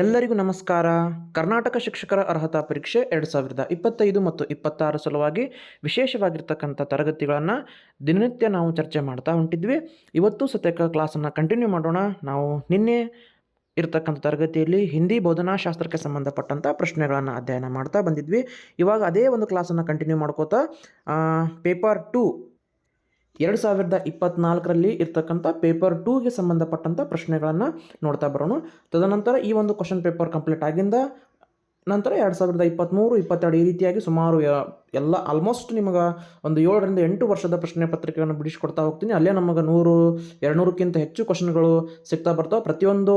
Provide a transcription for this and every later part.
ಎಲ್ಲರಿಗೂ ನಮಸ್ಕಾರ. ಕರ್ನಾಟಕ ಶಿಕ್ಷಕರ ಅರ್ಹತಾ ಪರೀಕ್ಷೆ ಎರಡು ಸಾವಿರದ ಇಪ್ಪತ್ತೈದು ಮತ್ತು ಇಪ್ಪತ್ತಾರು ಸಲುವಾಗಿ ವಿಶೇಷವಾಗಿರ್ತಕ್ಕಂಥ ತರಗತಿಗಳನ್ನು ದಿನನಿತ್ಯ ನಾವು ಚರ್ಚೆ ಮಾಡ್ತಾ ಹೊಂಟಿದ್ವಿ. ಇವತ್ತು ಸತ್ಯಕ ಕ್ಲಾಸನ್ನು ಕಂಟಿನ್ಯೂ ಮಾಡೋಣ. ನಾವು ನಿನ್ನೆ ಇರತಕ್ಕಂಥ ತರಗತಿಯಲ್ಲಿ ಹಿಂದಿ ಬೋಧನಾಶಾಸ್ತ್ರಕ್ಕೆ ಸಂಬಂಧಪಟ್ಟಂಥ ಪ್ರಶ್ನೆಗಳನ್ನು ಅಧ್ಯಯನ ಮಾಡ್ತಾ ಬಂದಿದ್ವಿ. ಇವಾಗ ಅದೇ ಒಂದು ಕ್ಲಾಸನ್ನು ಕಂಟಿನ್ಯೂ ಮಾಡ್ಕೋತಾ ಪೇಪರ್ ಟು ಎರಡು ಸಾವಿರದ ಇಪ್ಪತ್ನಾಲ್ಕರಲ್ಲಿ ಇರ್ತಕ್ಕಂಥ ಪೇಪರ್ ಟೂಗೆ ಸಂಬಂಧಪಟ್ಟಂಥ ಪ್ರಶ್ನೆಗಳನ್ನು ನೋಡ್ತಾ ಬರೋಣ. ತದನಂತರ ಈ ಒಂದು ಕ್ವಶನ್ ಪೇಪರ್ ಕಂಪ್ಲೀಟ್ ಆಗಿಂದ ನಂತರ ಎರಡು ಸಾವಿರದ ಇಪ್ಪತ್ತ್ಮೂರು ಇಪ್ಪತ್ತೆರಡು ಈ ರೀತಿಯಾಗಿ ಸುಮಾರು ಎಲ್ಲ ಆಲ್ಮೋಸ್ಟ್ ನಿಮಗೆ ಒಂದು ಏಳರಿಂದ ಎಂಟು ವರ್ಷದ ಪ್ರಶ್ನೆ ಪತ್ರಿಕೆಗಳನ್ನು ಬಿಡಿಸಿಕೊಡ್ತಾ ಹೋಗ್ತೀನಿ. ಅಲ್ಲೇ ನಮಗೆ ನೂರು, ಎರಡುನೂರಕ್ಕಿಂತ ಹೆಚ್ಚು ಕ್ವಶನ್ಗಳು ಸಿಗ್ತಾ ಬರ್ತಾವೆ. ಪ್ರತಿಯೊಂದು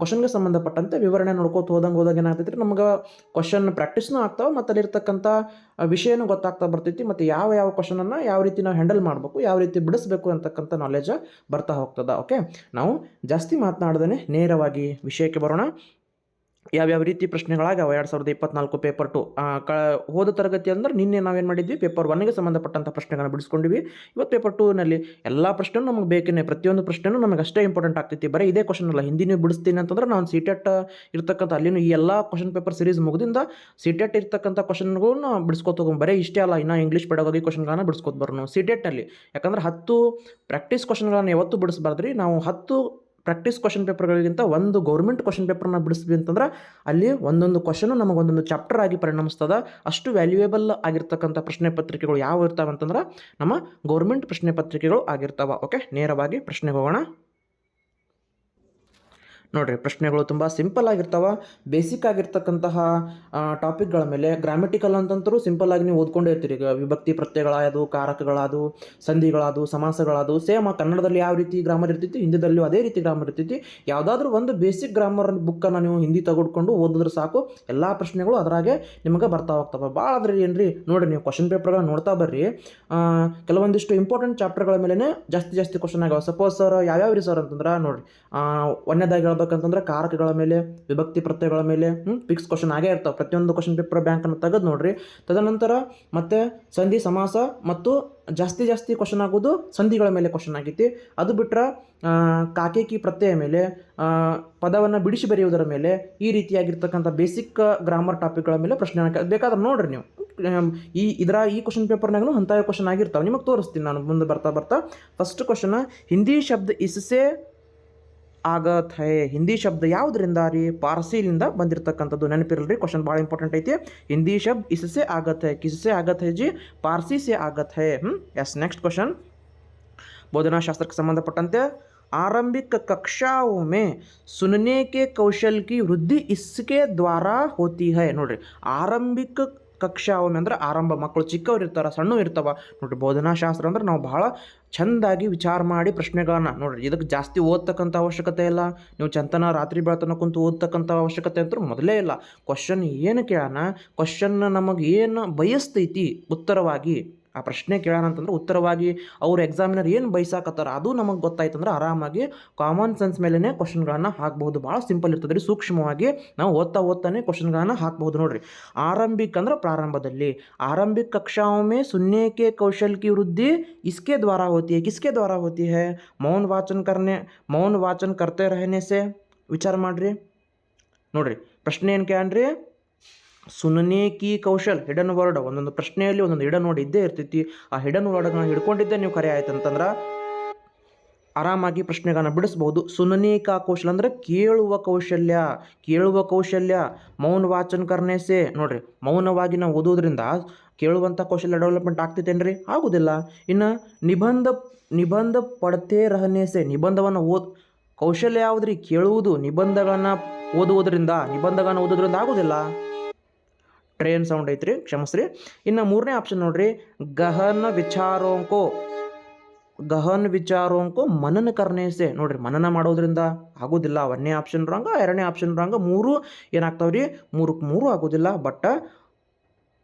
ಕ್ವಶನ್ಗೆ ಸಂಬಂಧಪಟ್ಟಂತೆ ವಿವರಣೆ ನೋಡ್ಕೋತ ಹೋದಂಗೆ ಹೋದಾಗ ಏನಾಗ್ತೈತಿ ರೀ ನಮಗೆ ಕ್ವಶನ್ ಪ್ರಾಕ್ಟೀಸ್ನೂ ಆಗ್ತಾವೆ, ಮತ್ತು ಅಲ್ಲಿರ್ತಕ್ಕಂಥ ವಿಷಯನೂ ಗೊತ್ತಾಗ್ತಾ ಬರ್ತೈತಿ. ಮತ್ತು ಯಾವ ಯಾವ ಕ್ವಶನನ್ನು ಯಾವ ರೀತಿ ನಾವು ಹ್ಯಾಂಡಲ್ ಮಾಡಬೇಕು, ಯಾವ ರೀತಿ ಬಿಡಿಸ್ಬೇಕು ಅಂತಕ್ಕಂಥ ನಾಲೆಜ್ ಬರ್ತಾ ಹೋಗ್ತದೆ ಓಕೆ ನಾವು ಜಾಸ್ತಿ ಮಾತನಾಡ್ದೇ ನೇರವಾಗಿ ವಿಷಯಕ್ಕೆ ಬರೋಣ. ಯಾವ್ಯಾವ ರೀತಿ ಪ್ರಶ್ನೆಗಳಾಗ್ಯಾವ? ಎರಡು ಸಾವಿರದ ಇಪ್ಪತ್ನಾಲ್ಕು ಪೇಪರ್ ಟು ಕ, ಹೋದ ತರಗತಿ ಅಂದ್ರೆ ನಿನ್ನೆ ನಾವೇನು ಮಾಡಿದ್ವಿ? ಪೇಪರ್ ಒನ್ಗೆ ಸಂಬಂಧಪಟ್ಟಂಥ ಪ್ರಶ್ನೆಗಳನ್ನ ಬಿಡಿಸ್ಕೊಂಡಿವಿ ಇವತ್ತು ಪೇಪರ್ ಟೂನಲ್ಲಿ ಎಲ್ಲ ಪ್ರಶ್ನೆನೂ ನಮಗೆ ಬೇಕೇ ಪ್ರತಿಯೊಂದು ಪ್ರಶ್ನೆನೂ ನಮಗೆ ಅಷ್ಟೇ ಇಂಪಾರ್ಟೆಂಟ್ ಆಗ್ತೈತಿ ಬರೀ ಇದೇ ಕ್ವಶನ್ ಅಲ್ಲ, ಹಿಂದಿನೂ ಬಿಡಿಸ್ತೀನಿ ಅಂತಂದ್ರೆ ನಾನು ಸಿ ಟೆಟ್ ಇರ್ತಕ್ಕಂಥ ಅಲ್ಲಿನೂ ಈ ಎಲ್ಲ ಕ್ವಶನ್ ಪೇಪರ್ ಸೀರೀಸ್ ಮುಗಿದಿಂದ ಸಿ ಟೆಟ್ ಇರ್ತಕ್ಕಂಥ ಕ್ವಶನ್ಗಳನ್ನ ಬಿಡಿಸ್ಕೊತ ಹೋಗೋಣ ಬರೀ ಇಷ್ಟೇ ಅಲ್ಲ, ಇನ್ನು ಇಂಗ್ಲೀಷ್ ಪೆಡಗೋಗಿ ಕ್ವಶನ್ಗಳನ್ನ ಬಿಡಿಸ್ಕೊತ ಬರೋಣ ಸಿ ಟೆಟ್ನಲ್ಲಿ ಯಾಕಂದ್ರೆ ಹತ್ತು ಪ್ರಾಕ್ಟೀಸ್ ಕ್ವಶನ್ಗಳನ್ನು ಯಾವತ್ತೂ ಬಿಡಿಸ್ಬಾರ್ದ್ರಿ. ನಾವು ಹತ್ತು ಪ್ರಾಕ್ಟೀಸ್ ಕ್ವಶನ್ ಪೇಪರ್ಗಳಿಗಿಂತ ಒಂದು ಗೌರ್ಮೆಂಟ್ ಕ್ವಶನ್ ಪೇಪರ್ನ ಬಿಡಿಸ್ತೀವಿ ಅಂತಂದ್ರೆ ಅಲ್ಲಿ ಒಂದೊಂದು ಕ್ವಶನು ನಮಗೊಂದೊಂದು ಚಾಪ್ಟರ್ ಆಗಿ ಪರಿಣಮಿಸ್ತದ. ಅಷ್ಟು ವ್ಯಾಲ್ಯೂಯೇಬಲ್ ಆಗಿರ್ತಕ್ಕಂಥ ಪ್ರಶ್ನೆ ಪತ್ರಿಕೆಗಳು ಯಾವ ಇರ್ತಾವೆ ಅಂತಂದ್ರೆ ನಮ್ಮ ಗೌರ್ಮೆಂಟ್ ಪ್ರಶ್ನೆ ಪತ್ರಿಕೆಗಳು ಆಗಿರ್ತಾವ. ಓಕೆ ನೇರವಾಗಿ ಪ್ರಶ್ನೆಗೆ ಹೋಗೋಣ. ನೋಡ್ರಿ ಪ್ರಶ್ನೆಗಳು ತುಂಬ ಸಿಂಪಲ್ ಆಗಿರ್ತಾವೆ. ಬೇಸಿಕ್ ಆಗಿರ್ತಕ್ಕಂತಹ ಟಾಪಿಕ್ಗಳ ಮೇಲೆ ಗ್ರಾಮೆಟಿಕಲ್ ಅಂತಂತರೂ ಸಿಂಪಲ್ ಆಗಿ ನೀವು ಓದ್ಕೊಂಡೇ ಇರ್ತೀರಿ. ಈಗ ವಿಭಕ್ತಿ ಪ್ರತ್ಯಯಗಳಾದು ಕಾರಕಗಳಾದು ಸಂಧಿಗಳಾದು ಸಮಾಸಗಳಾದು ಸೇಮ್ ಕನ್ನಡದಲ್ಲಿ ಯಾವ ರೀತಿ ಗ್ರಾಮರ್ ಇರ್ತೈತಿ ಹಿಂದಿದಲ್ಲೂ ಅದೇ ರೀತಿ ಗ್ರಾಮರ್ ಇರ್ತೈತಿ. ಯಾವುದಾದ್ರೂ ಒಂದು ಬೇಸಿಕ್ ಗ್ರಾಮರ್ ಬುಕ್ಕನ್ನು ನೀವು ಹಿಂದಿ ತಗೊಡ್ಕೊಂಡು ಓದಿದ್ರೆ ಸಾಕು. ಎಲ್ಲ ಪ್ರಶ್ನೆಗಳು ಅದರಾಗೆ ನಿಮಗೆ ಬರ್ತಾ ಹೋಗ್ತವೆ. ಭಾಳ ಅದ್ರಿ ಏನ್ರಿ ನೋಡಿರಿ ನೀವು ಕ್ವಶನ್ ಪೇಪರ್ಗಳನ್ನ ನೋಡ್ತಾ ಬರ್ರಿ. ಆ, ಕೆಲವೊಂದಿಷ್ಟು ಇಂಪಾರ್ಟೆಂಟ್ ಚಾಪ್ಟರ್ಗಳ ಮೇಲೆ ಜಾಸ್ತಿ ಜಾಸ್ತಿ ಕ್ವಶನ್ ಆಗ್ಯಾವ. ಸಪೋಸ್ ಸರ್ ಯಾವ್ಯಾವ ರೀ ಸರ್ ಅಂತಂದ್ರೆ ನೋಡ್ರಿ ಆ, ಒಂದನೇದಾಗಿ ಹೇಳ್ಬೇಕಂತಂದ್ರೆ ಕಾರಕಗಳ ಮೇಲೆ, ವಿಭಕ್ತಿ ಪ್ರತ್ಯಯಗಳ ಮೇಲೆ ಫಿಕ್ಸ್ ಕ್ವಶನ್ ಆಗೇ ಇರ್ತಾವೆ. ಪ್ರತಿಯೊಂದು ಕ್ವಶನ್ ಪೇಪರ್ ಬ್ಯಾಂಕನ್ನು ತೆಗೆದು ನೋಡ್ರಿ. ತದನಂತರ ಮತ್ತೆ ಸಂಧಿ, ಸಮಾಸ ಮತ್ತು ಜಾಸ್ತಿ ಜಾಸ್ತಿ ಕ್ವಶನ್ ಆಗೋದು ಸಂಧಿಗಳ ಮೇಲೆ ಕ್ವಶನ್ ಆಗೈತಿ. ಅದು ಬಿಟ್ರೆ ಕಾಕೇಕಿ ಪ್ರತ್ಯಯ ಮೇಲೆ ಪದವನ್ನು ಬಿಡಿಸಿ ಬರೆಯುವುದರ ಮೇಲೆ ಈ ರೀತಿಯಾಗಿರ್ತಕ್ಕಂಥ ಬೇಸಿಕ್ ಗ್ರಾಮರ್ ಟಾಪಿಕ್ಗಳ ಮೇಲೆ ಪ್ರಶ್ನೆ ಬೇಕಾದ್ರೆ ನೋಡ್ರಿ ನೀವು. ಈ ಇದರ ಈ ಕ್ವಶನ್ ಪೇಪರ್ನಾಗೂ ಅಂಥ ಕ್ವಶನ್ ಆಗಿರ್ತಾವೆ. ನಿಮಗೆ ತೋರಿಸ್ತೀನಿ ನಾನು ಮುಂದೆ ಬರ್ತಾ ಬರ್ತಾ. ಫಸ್ಟ್ ಕ್ವಶನ್ ಹಿಂದಿ ಶಬ್ದ ಇಸ್ಸೆ ಆಗತ್. ಹೈ ಹಿಂದಿ ಶಬ್ದ ಯಾವುದರಿಂದ ರೀ? ಪಾರ್ಸಿಲಿಂದ ಬಂದಿರತಕ್ಕಂಥದ್ದು ನೆನಪಿರಲ್ರಿ? ಕ್ವಶನ್ ಭಾಳ ಇಂಪಾರ್ಟೆಂಟ್ ಐತಿ. ಹಿಂದಿ ಶಬ್ದ ಇಸ್ಸೆ ಆಗತ್ ಹೇ ಕಿಸ್ಸೆ ಆಗತ್ ಹೈ ಜಿ? ಪಾರ್ಸಿ ಸೆ ಆಗತ್. ಹೈ ಹ್ಞೂ ಎಸ್ ನೆಕ್ಸ್ಟ್ ಕ್ವಶನ್ ಬೋಧನಾಶಾಸ್ತ್ರಕ್ಕೆ ಸಂಬಂಧಪಟ್ಟಂತೆ, ಆರಂಭಿಕ ಕಕ್ಷಾವು ಮೇ सुनने के कौशल की वृद्धि इसके द्वारा होती है ನೋಡ್ರಿ, ಆರಂಭಿಕ ಕಕ್ಷಾವೊಮ್ಮೆ ಅಂದ್ರೆ ಆರಂಭ. ಮಕ್ಕಳು ಚಿಕ್ಕವ್ರು ಇರ್ತಾರೆ ಸಣ್ಣ ಇರ್ತಾವ. ನೋಡ್ರಿ ಬೋಧನಾಶಾಸ್ತ್ರ ಅಂದ್ರೆ ನಾವು ಭಾಳ ಚೆಂದಾಗಿ ವಿಚಾರ ಮಾಡಿ ಪ್ರಶ್ನೆಗಳನ್ನು ನೋಡ್ರಿ. ಇದಕ್ಕೆ ಜಾಸ್ತಿ ಓದ್ತಕ್ಕಂಥ ಅವಶ್ಯಕತೆ ಇಲ್ಲ. ನೀವು ಚಂತನ ರಾತ್ರಿ ಬೆಳತನ ಕುಂತು ಓದ್ತಕ್ಕಂಥ ಅವಶ್ಯಕತೆ ಅಂತೂ ಮೊದಲೇ ಇಲ್ಲ. ಕ್ವಶನ್ ಏನು ಕೇಳೋಣ ಕ್ವಶನ್ ನಮಗೆ ಏನು ಬಯಸ್ತೈತಿ? ಉತ್ತರವಾಗಿ ಆ ಪ್ರಶ್ನೆ ಕೇಳೋಣ ಅಂತಂದ್ರೆ ಉತ್ತರವಾಗಿ ಅವ್ರ ಎಕ್ಸಾಮಿನರ್ ಏನು ಬಯಸಾಕತ್ತಾರ ಅದು ನಮಗೆ ಗೊತ್ತಾಯ್ತಂದ್ರೆ ಆರಾಮಾಗಿ ಕಾಮನ್ ಸೆನ್ಸ್ ಮೇಲೇ ಕ್ವಶನ್ಗಳನ್ನು ಹಾಕ್ಬಹುದು. ಭಾಳ ಸಿಂಪಲ್ ಇರ್ತದೆ ರೀ, ಸೂಕ್ಷ್ಮವಾಗಿ ನಾವು ಓದ್ತಾ ಓದ್ತಾನೆ ಕ್ವಶನ್ಗಳನ್ನು ಹಾಕ್ಬಹುದು ನೋಡ್ರಿ. ಆರಂಭಿಕ ಅಂದ್ರೆ ಪ್ರಾರಂಭದಲ್ಲಿ. ಆರಂಭಿಕ ಕಕ್ಷಾವೊಮ್ಮೆ ಸುನ್ಯಕ್ಕೆ ಕೌಶಲ್ ವೃದ್ಧಿ ಇಸ್ಕೆ ದ್ವಾರ ಹೋತಿ ಕಿಸ್ಕೆ ದ್ವಾರ ಹೋತಿ ಹೇ. ಮೌನ ವಾಚನ ಕರ್ನೆ, ಮೌನ ವಾಚನ ಕರ್ತೆ ರಹನೆ ಸೆ ವಿಚಾರ ಮಾಡಿರಿ. ನೋಡ್ರಿ, ಪ್ರಶ್ನೆ ಏನು ಕೇಳ್ರಿ ಸುನನೆ ಕಿ ಕೌಶಲ್, ಹಿಡನ್ ವರ್ಡ್, ಒಂದೊಂದು ಪ್ರಶ್ನೆಯಲ್ಲಿ ಒಂದೊಂದು ಹಿಡನ್ ವರ್ಡ್ ಇದ್ದೇ ಇರ್ತೈತಿ. ಆ ಹಿಡನ್ ವರ್ಡ್ಗಳನ್ನ ಹಿಡ್ಕೊಂಡಿದ್ದೆ ನೀವು ಕರೆ ಆಯ್ತಂತಂದ್ರೆ ಆರಾಮಾಗಿ ಪ್ರಶ್ನೆಗಳನ್ನ ಬಿಡಿಸ್ಬೋದು ಸುನನೇಕ ಕೌಶಲ್ ಕೌಶಲ ಅಂದ್ರೆ ಕೇಳುವ ಕೌಶಲ್ಯ ಕೇಳುವ ಕೌಶಲ್ಯ, ಮೌನ ವಾಚನ ಕರ್ನೇಸೆ ನೋಡ್ರಿ, ಮೌನವಾಗಿ ನಾವು ಓದೋದ್ರಿಂದ ಕೇಳುವಂಥ ಕೌಶಲ್ಯ ಡೆವಲಪ್ಮೆಂಟ್ ಆಗ್ತೈತೇನ್ರಿ? ಆಗೋದಿಲ್ಲ. ಇನ್ನು ನಿಬಂಧ ನಿಬಂಧ ಪಡ್ತೇ ರಹನೇಸೆ ನಿಬಂಧವನ್ನು ಓದ್, ಕೌಶಲ್ಯ ಯಾವುದ್ರಿ? ಕೇಳುವುದು. ನಿಬಂಧಗಳನ್ನು ಓದುವುದರಿಂದ, ನಿಬಂಧಗಳನ್ನು ಓದೋದ್ರಿಂದ ಆಗೋದಿಲ್ಲ. ಟ್ರೈನ್ ಸೌಂಡ್ ಐತ್ರಿ, ಕ್ಷಮಿಸ್ರಿ. ಇನ್ನು ಮೂರನೇ ಆಪ್ಷನ್ ನೋಡ್ರಿ, ಗಹನ ವಿಚಾರೋಂಕೋ. ಗಹನ್ ವಿಚಾರೋಂಕೋ ಮನನ ಕರ್ನೇಸೆ ನೋಡ್ರಿ, ಮನನ ಮಾಡೋದ್ರಿಂದ ಆಗೋದಿಲ್ಲ. ಒಂದನೇ ಆಪ್ಷನ್ ರಾಂಗ ಎರಡನೇ ಆಪ್ಷನ್ ರಾಂಗ ಮೂರು ಏನಾಗ್ತಾವ್ರಿ? ಮೂರಕ್ಕೆ ಮೂರು ಆಗೋದಿಲ್ಲ. ಬಟ್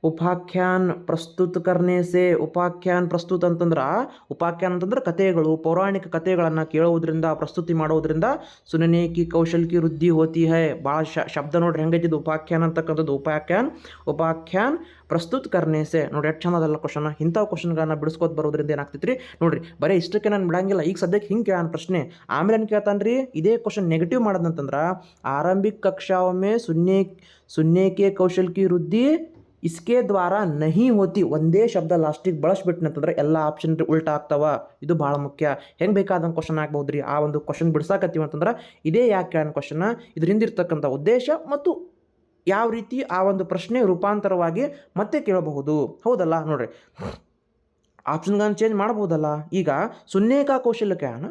ಉಪಾಖ್ಯಾನ್ ಪ್ರಸ್ತುತ ಕರ್ನೆ ಸೆ, ಉಪಾಖ್ಯಾನ್ ಪ್ರಸ್ತುತ ಅಂತಂದ್ರೆ, ಉಪಾಖ್ಯಾನ್ ಅಂತಂದ್ರೆ ಕಥೆಗಳು, ಪೌರಾಣಿಕ ಕಥೆಗಳನ್ನು ಕೇಳೋದ್ರಿಂದ ಪ್ರಸ್ತುತಿ ಮಾಡೋದ್ರಿಂದ ಸುನನೆ ಕೌಶಲ್ಕಿ ಕೌಶಲ್ ಕಿ ವೃದ್ಧಿ ಹೋತಿ ಹೈ. ಭಾಳ ಶಬ್ದ ನೋಡ್ರಿ ಹೆಂಗೈತಿದ್ದು ಉಪಾಖ್ಯಾನ್ ಅಂತಕ್ಕಂಥದ್ದು ಉಪಾಖ್ಯಾನ್. ಉಪಾಖ್ಯಾನ್ ಪ್ರಸ್ತುತ ಕರ್ನೆ ಸೆ. ನೋಡಿ ಎಷ್ಟು ಚಂದದಲ್ಲ ಕ್ವಶನ್ ಇಂಥ ಕ್ವಶನ್ಗಳನ್ನ ಬಿಡಿಸ್ಕೋತ್ ಬರೋದ್ರಿಂದ ಏನಾಗ್ತೈತಿ ರೀ ನೋಡ್ರಿ, ಬರೀ ಇಷ್ಟಕ್ಕೆ ನಾನು ಬಿಡಂಗಿಲ್ಲ. ಈಗ ಸದ್ಯಕ್ಕೆ ಹಿಂಗೆ ಕೇಳೋಣ ಪ್ರಶ್ನೆ. ಆಮೇಲೆ ಏನು ಕೇಳ್ತಾನೆ ರೀ ಇದೇ ಕ್ವಶನ್ ನೆಗೆಟಿವ್ ಮಾಡೋದಂತಂದ್ರೆ ಆರಂಭಿಕ ಕಕ್ಷಾವೊಮ್ಮೆ ಒಮ್ಮೆ ಸುನ್ನೆ ಕೌಶಲ್ ಕೌಶಲ್ಕಿ ವೃದ್ಧಿ ಇಸ್ಕೆ ದ್ವಾರ ನಹಿ ಹೋತಿ ಒಂದೇ ಶಬ್ದ ಲಾಸ್ಟಿಗೆ ಬಳಸ್ಬಿಟ್ನಂತಂದ್ರೆ ಎಲ್ಲ ಆಪ್ಷನ್ ಉಲ್ಟಾ ಆಗ್ತಾವ. ಇದು ಭಾಳ ಮುಖ್ಯ. ಹೆಂಗೆ ಬೇಕಾದಂಗೆ ಕ್ವಶನ್ ಆಗ್ಬೋದು ರೀ ಆ ಒಂದು ಕ್ವಶನ್ ಬಿಡ್ಸಾಕತ್ತೀವಿ ಅಂತಂದ್ರೆ ಇದೇ ಯಾಕೆ ಅನ್ನೋ ಕ್ವಶನ್ ಇದರಿಂದ ಇರ್ತಕ್ಕಂಥ ಉದ್ದೇಶ ಮತ್ತು ಯಾವ ರೀತಿ ಆ ಒಂದು ಪ್ರಶ್ನೆ ರೂಪಾಂತರವಾಗಿ ಮತ್ತೆ ಕೇಳಬಹುದು. ಹೌದಲ್ಲ? ನೋಡ್ರಿ. ಆಪ್ಷನ್ಗಳನ್ನು ಚೇಂಜ್ ಮಾಡ್ಬೋದಲ್ಲ ಈಗ ಸುನ್ನೇಕಾ ಕಾ ಕೌಶಲ್ಯ ಕೇಳೋಣ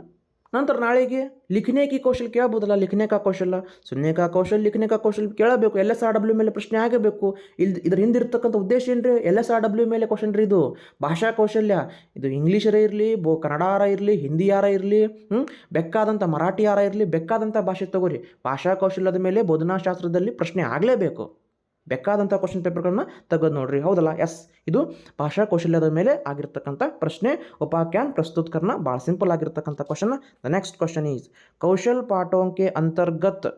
ನಂತರ ನಾಳೆಗೆ ಲಿಖನೆ ಕಿ ಕೌಶಲ್ ಕೇಳ್ಬೋದಲ್ಲ? ಲಿಖನೆ ಕಾ ಕೌಶಲ್ಯ ಸುನ್ನೆ ಕಾ ಕೌಶಲ್ ಲಿಖನೆ ಕಾ ಕೌಶಲ್ ಕೇಳಬೇಕು. ಎಲ್ ಎಸ್ ಆರ್ ಡಬ್ಲ್ಯೂ ಮೇಲೆ ಪ್ರಶ್ನೆ ಆಗಬೇಕು. ಇಲ್ಲಿ ಇದ್ರ ಹಿಂದಿರ್ತಕ್ಕಂಥ ಉದ್ದೇಶ ಏನು ರೀ ಎಲ್ ಎಸ್ ಆರ್ ಡಬ್ಲ್ಯೂ ಮೇಲೆ ಕ್ವಶನ್ ರೀ ಇದು. ಭಾಷಾ ಕೌಶಲ್ಯ. ಇದು ಇಂಗ್ಲೀಷರ ಇರಲಿ, ಬೋ ಕನ್ನಡಾರ ಇರಲಿ, ಹಿಂದಿಯಾರ ಇರಲಿ ಹ್ಞೂ ಬೇಕಾದಂಥ ಮರಾಠಿಯಾರ ಇರಲಿ, ಬೆಕ್ಕಾದಂಥ ಭಾಷೆ ತಗೋರಿ. ಭಾಷಾ ಕೌಶಲ್ಯದ ಮೇಲೆ ಬೋಧನಾಶಾಸ್ತ್ರದಲ್ಲಿ ಪ್ರಶ್ನೆ ಆಗಲೇಬೇಕು. ಬೇಕಾದಂಥ ಕ್ವಶನ್ ಪೇಪರ್ಗಳನ್ನ ತೆಗೆದು ನೋಡ್ರಿ. ಹೌದಲ್ಲ? ಎಸ್ ಇದು ಭಾಷಾ ಕೌಶಲ್ಯದ ಮೇಲೆ ಆಗಿರ್ತಕ್ಕಂಥ ಪ್ರಶ್ನೆ ಉಪಾಖ್ಯಾನ್ ಪ್ರಸ್ತುತಕರಣ ಭಾಳ ಸಿಂಪಲ್ ಆಗಿರ್ತಕ್ಕಂಥ question the next question is Kaushal ಪಾಠೋಂಕೆ ಅಂತರ್ಗತ್,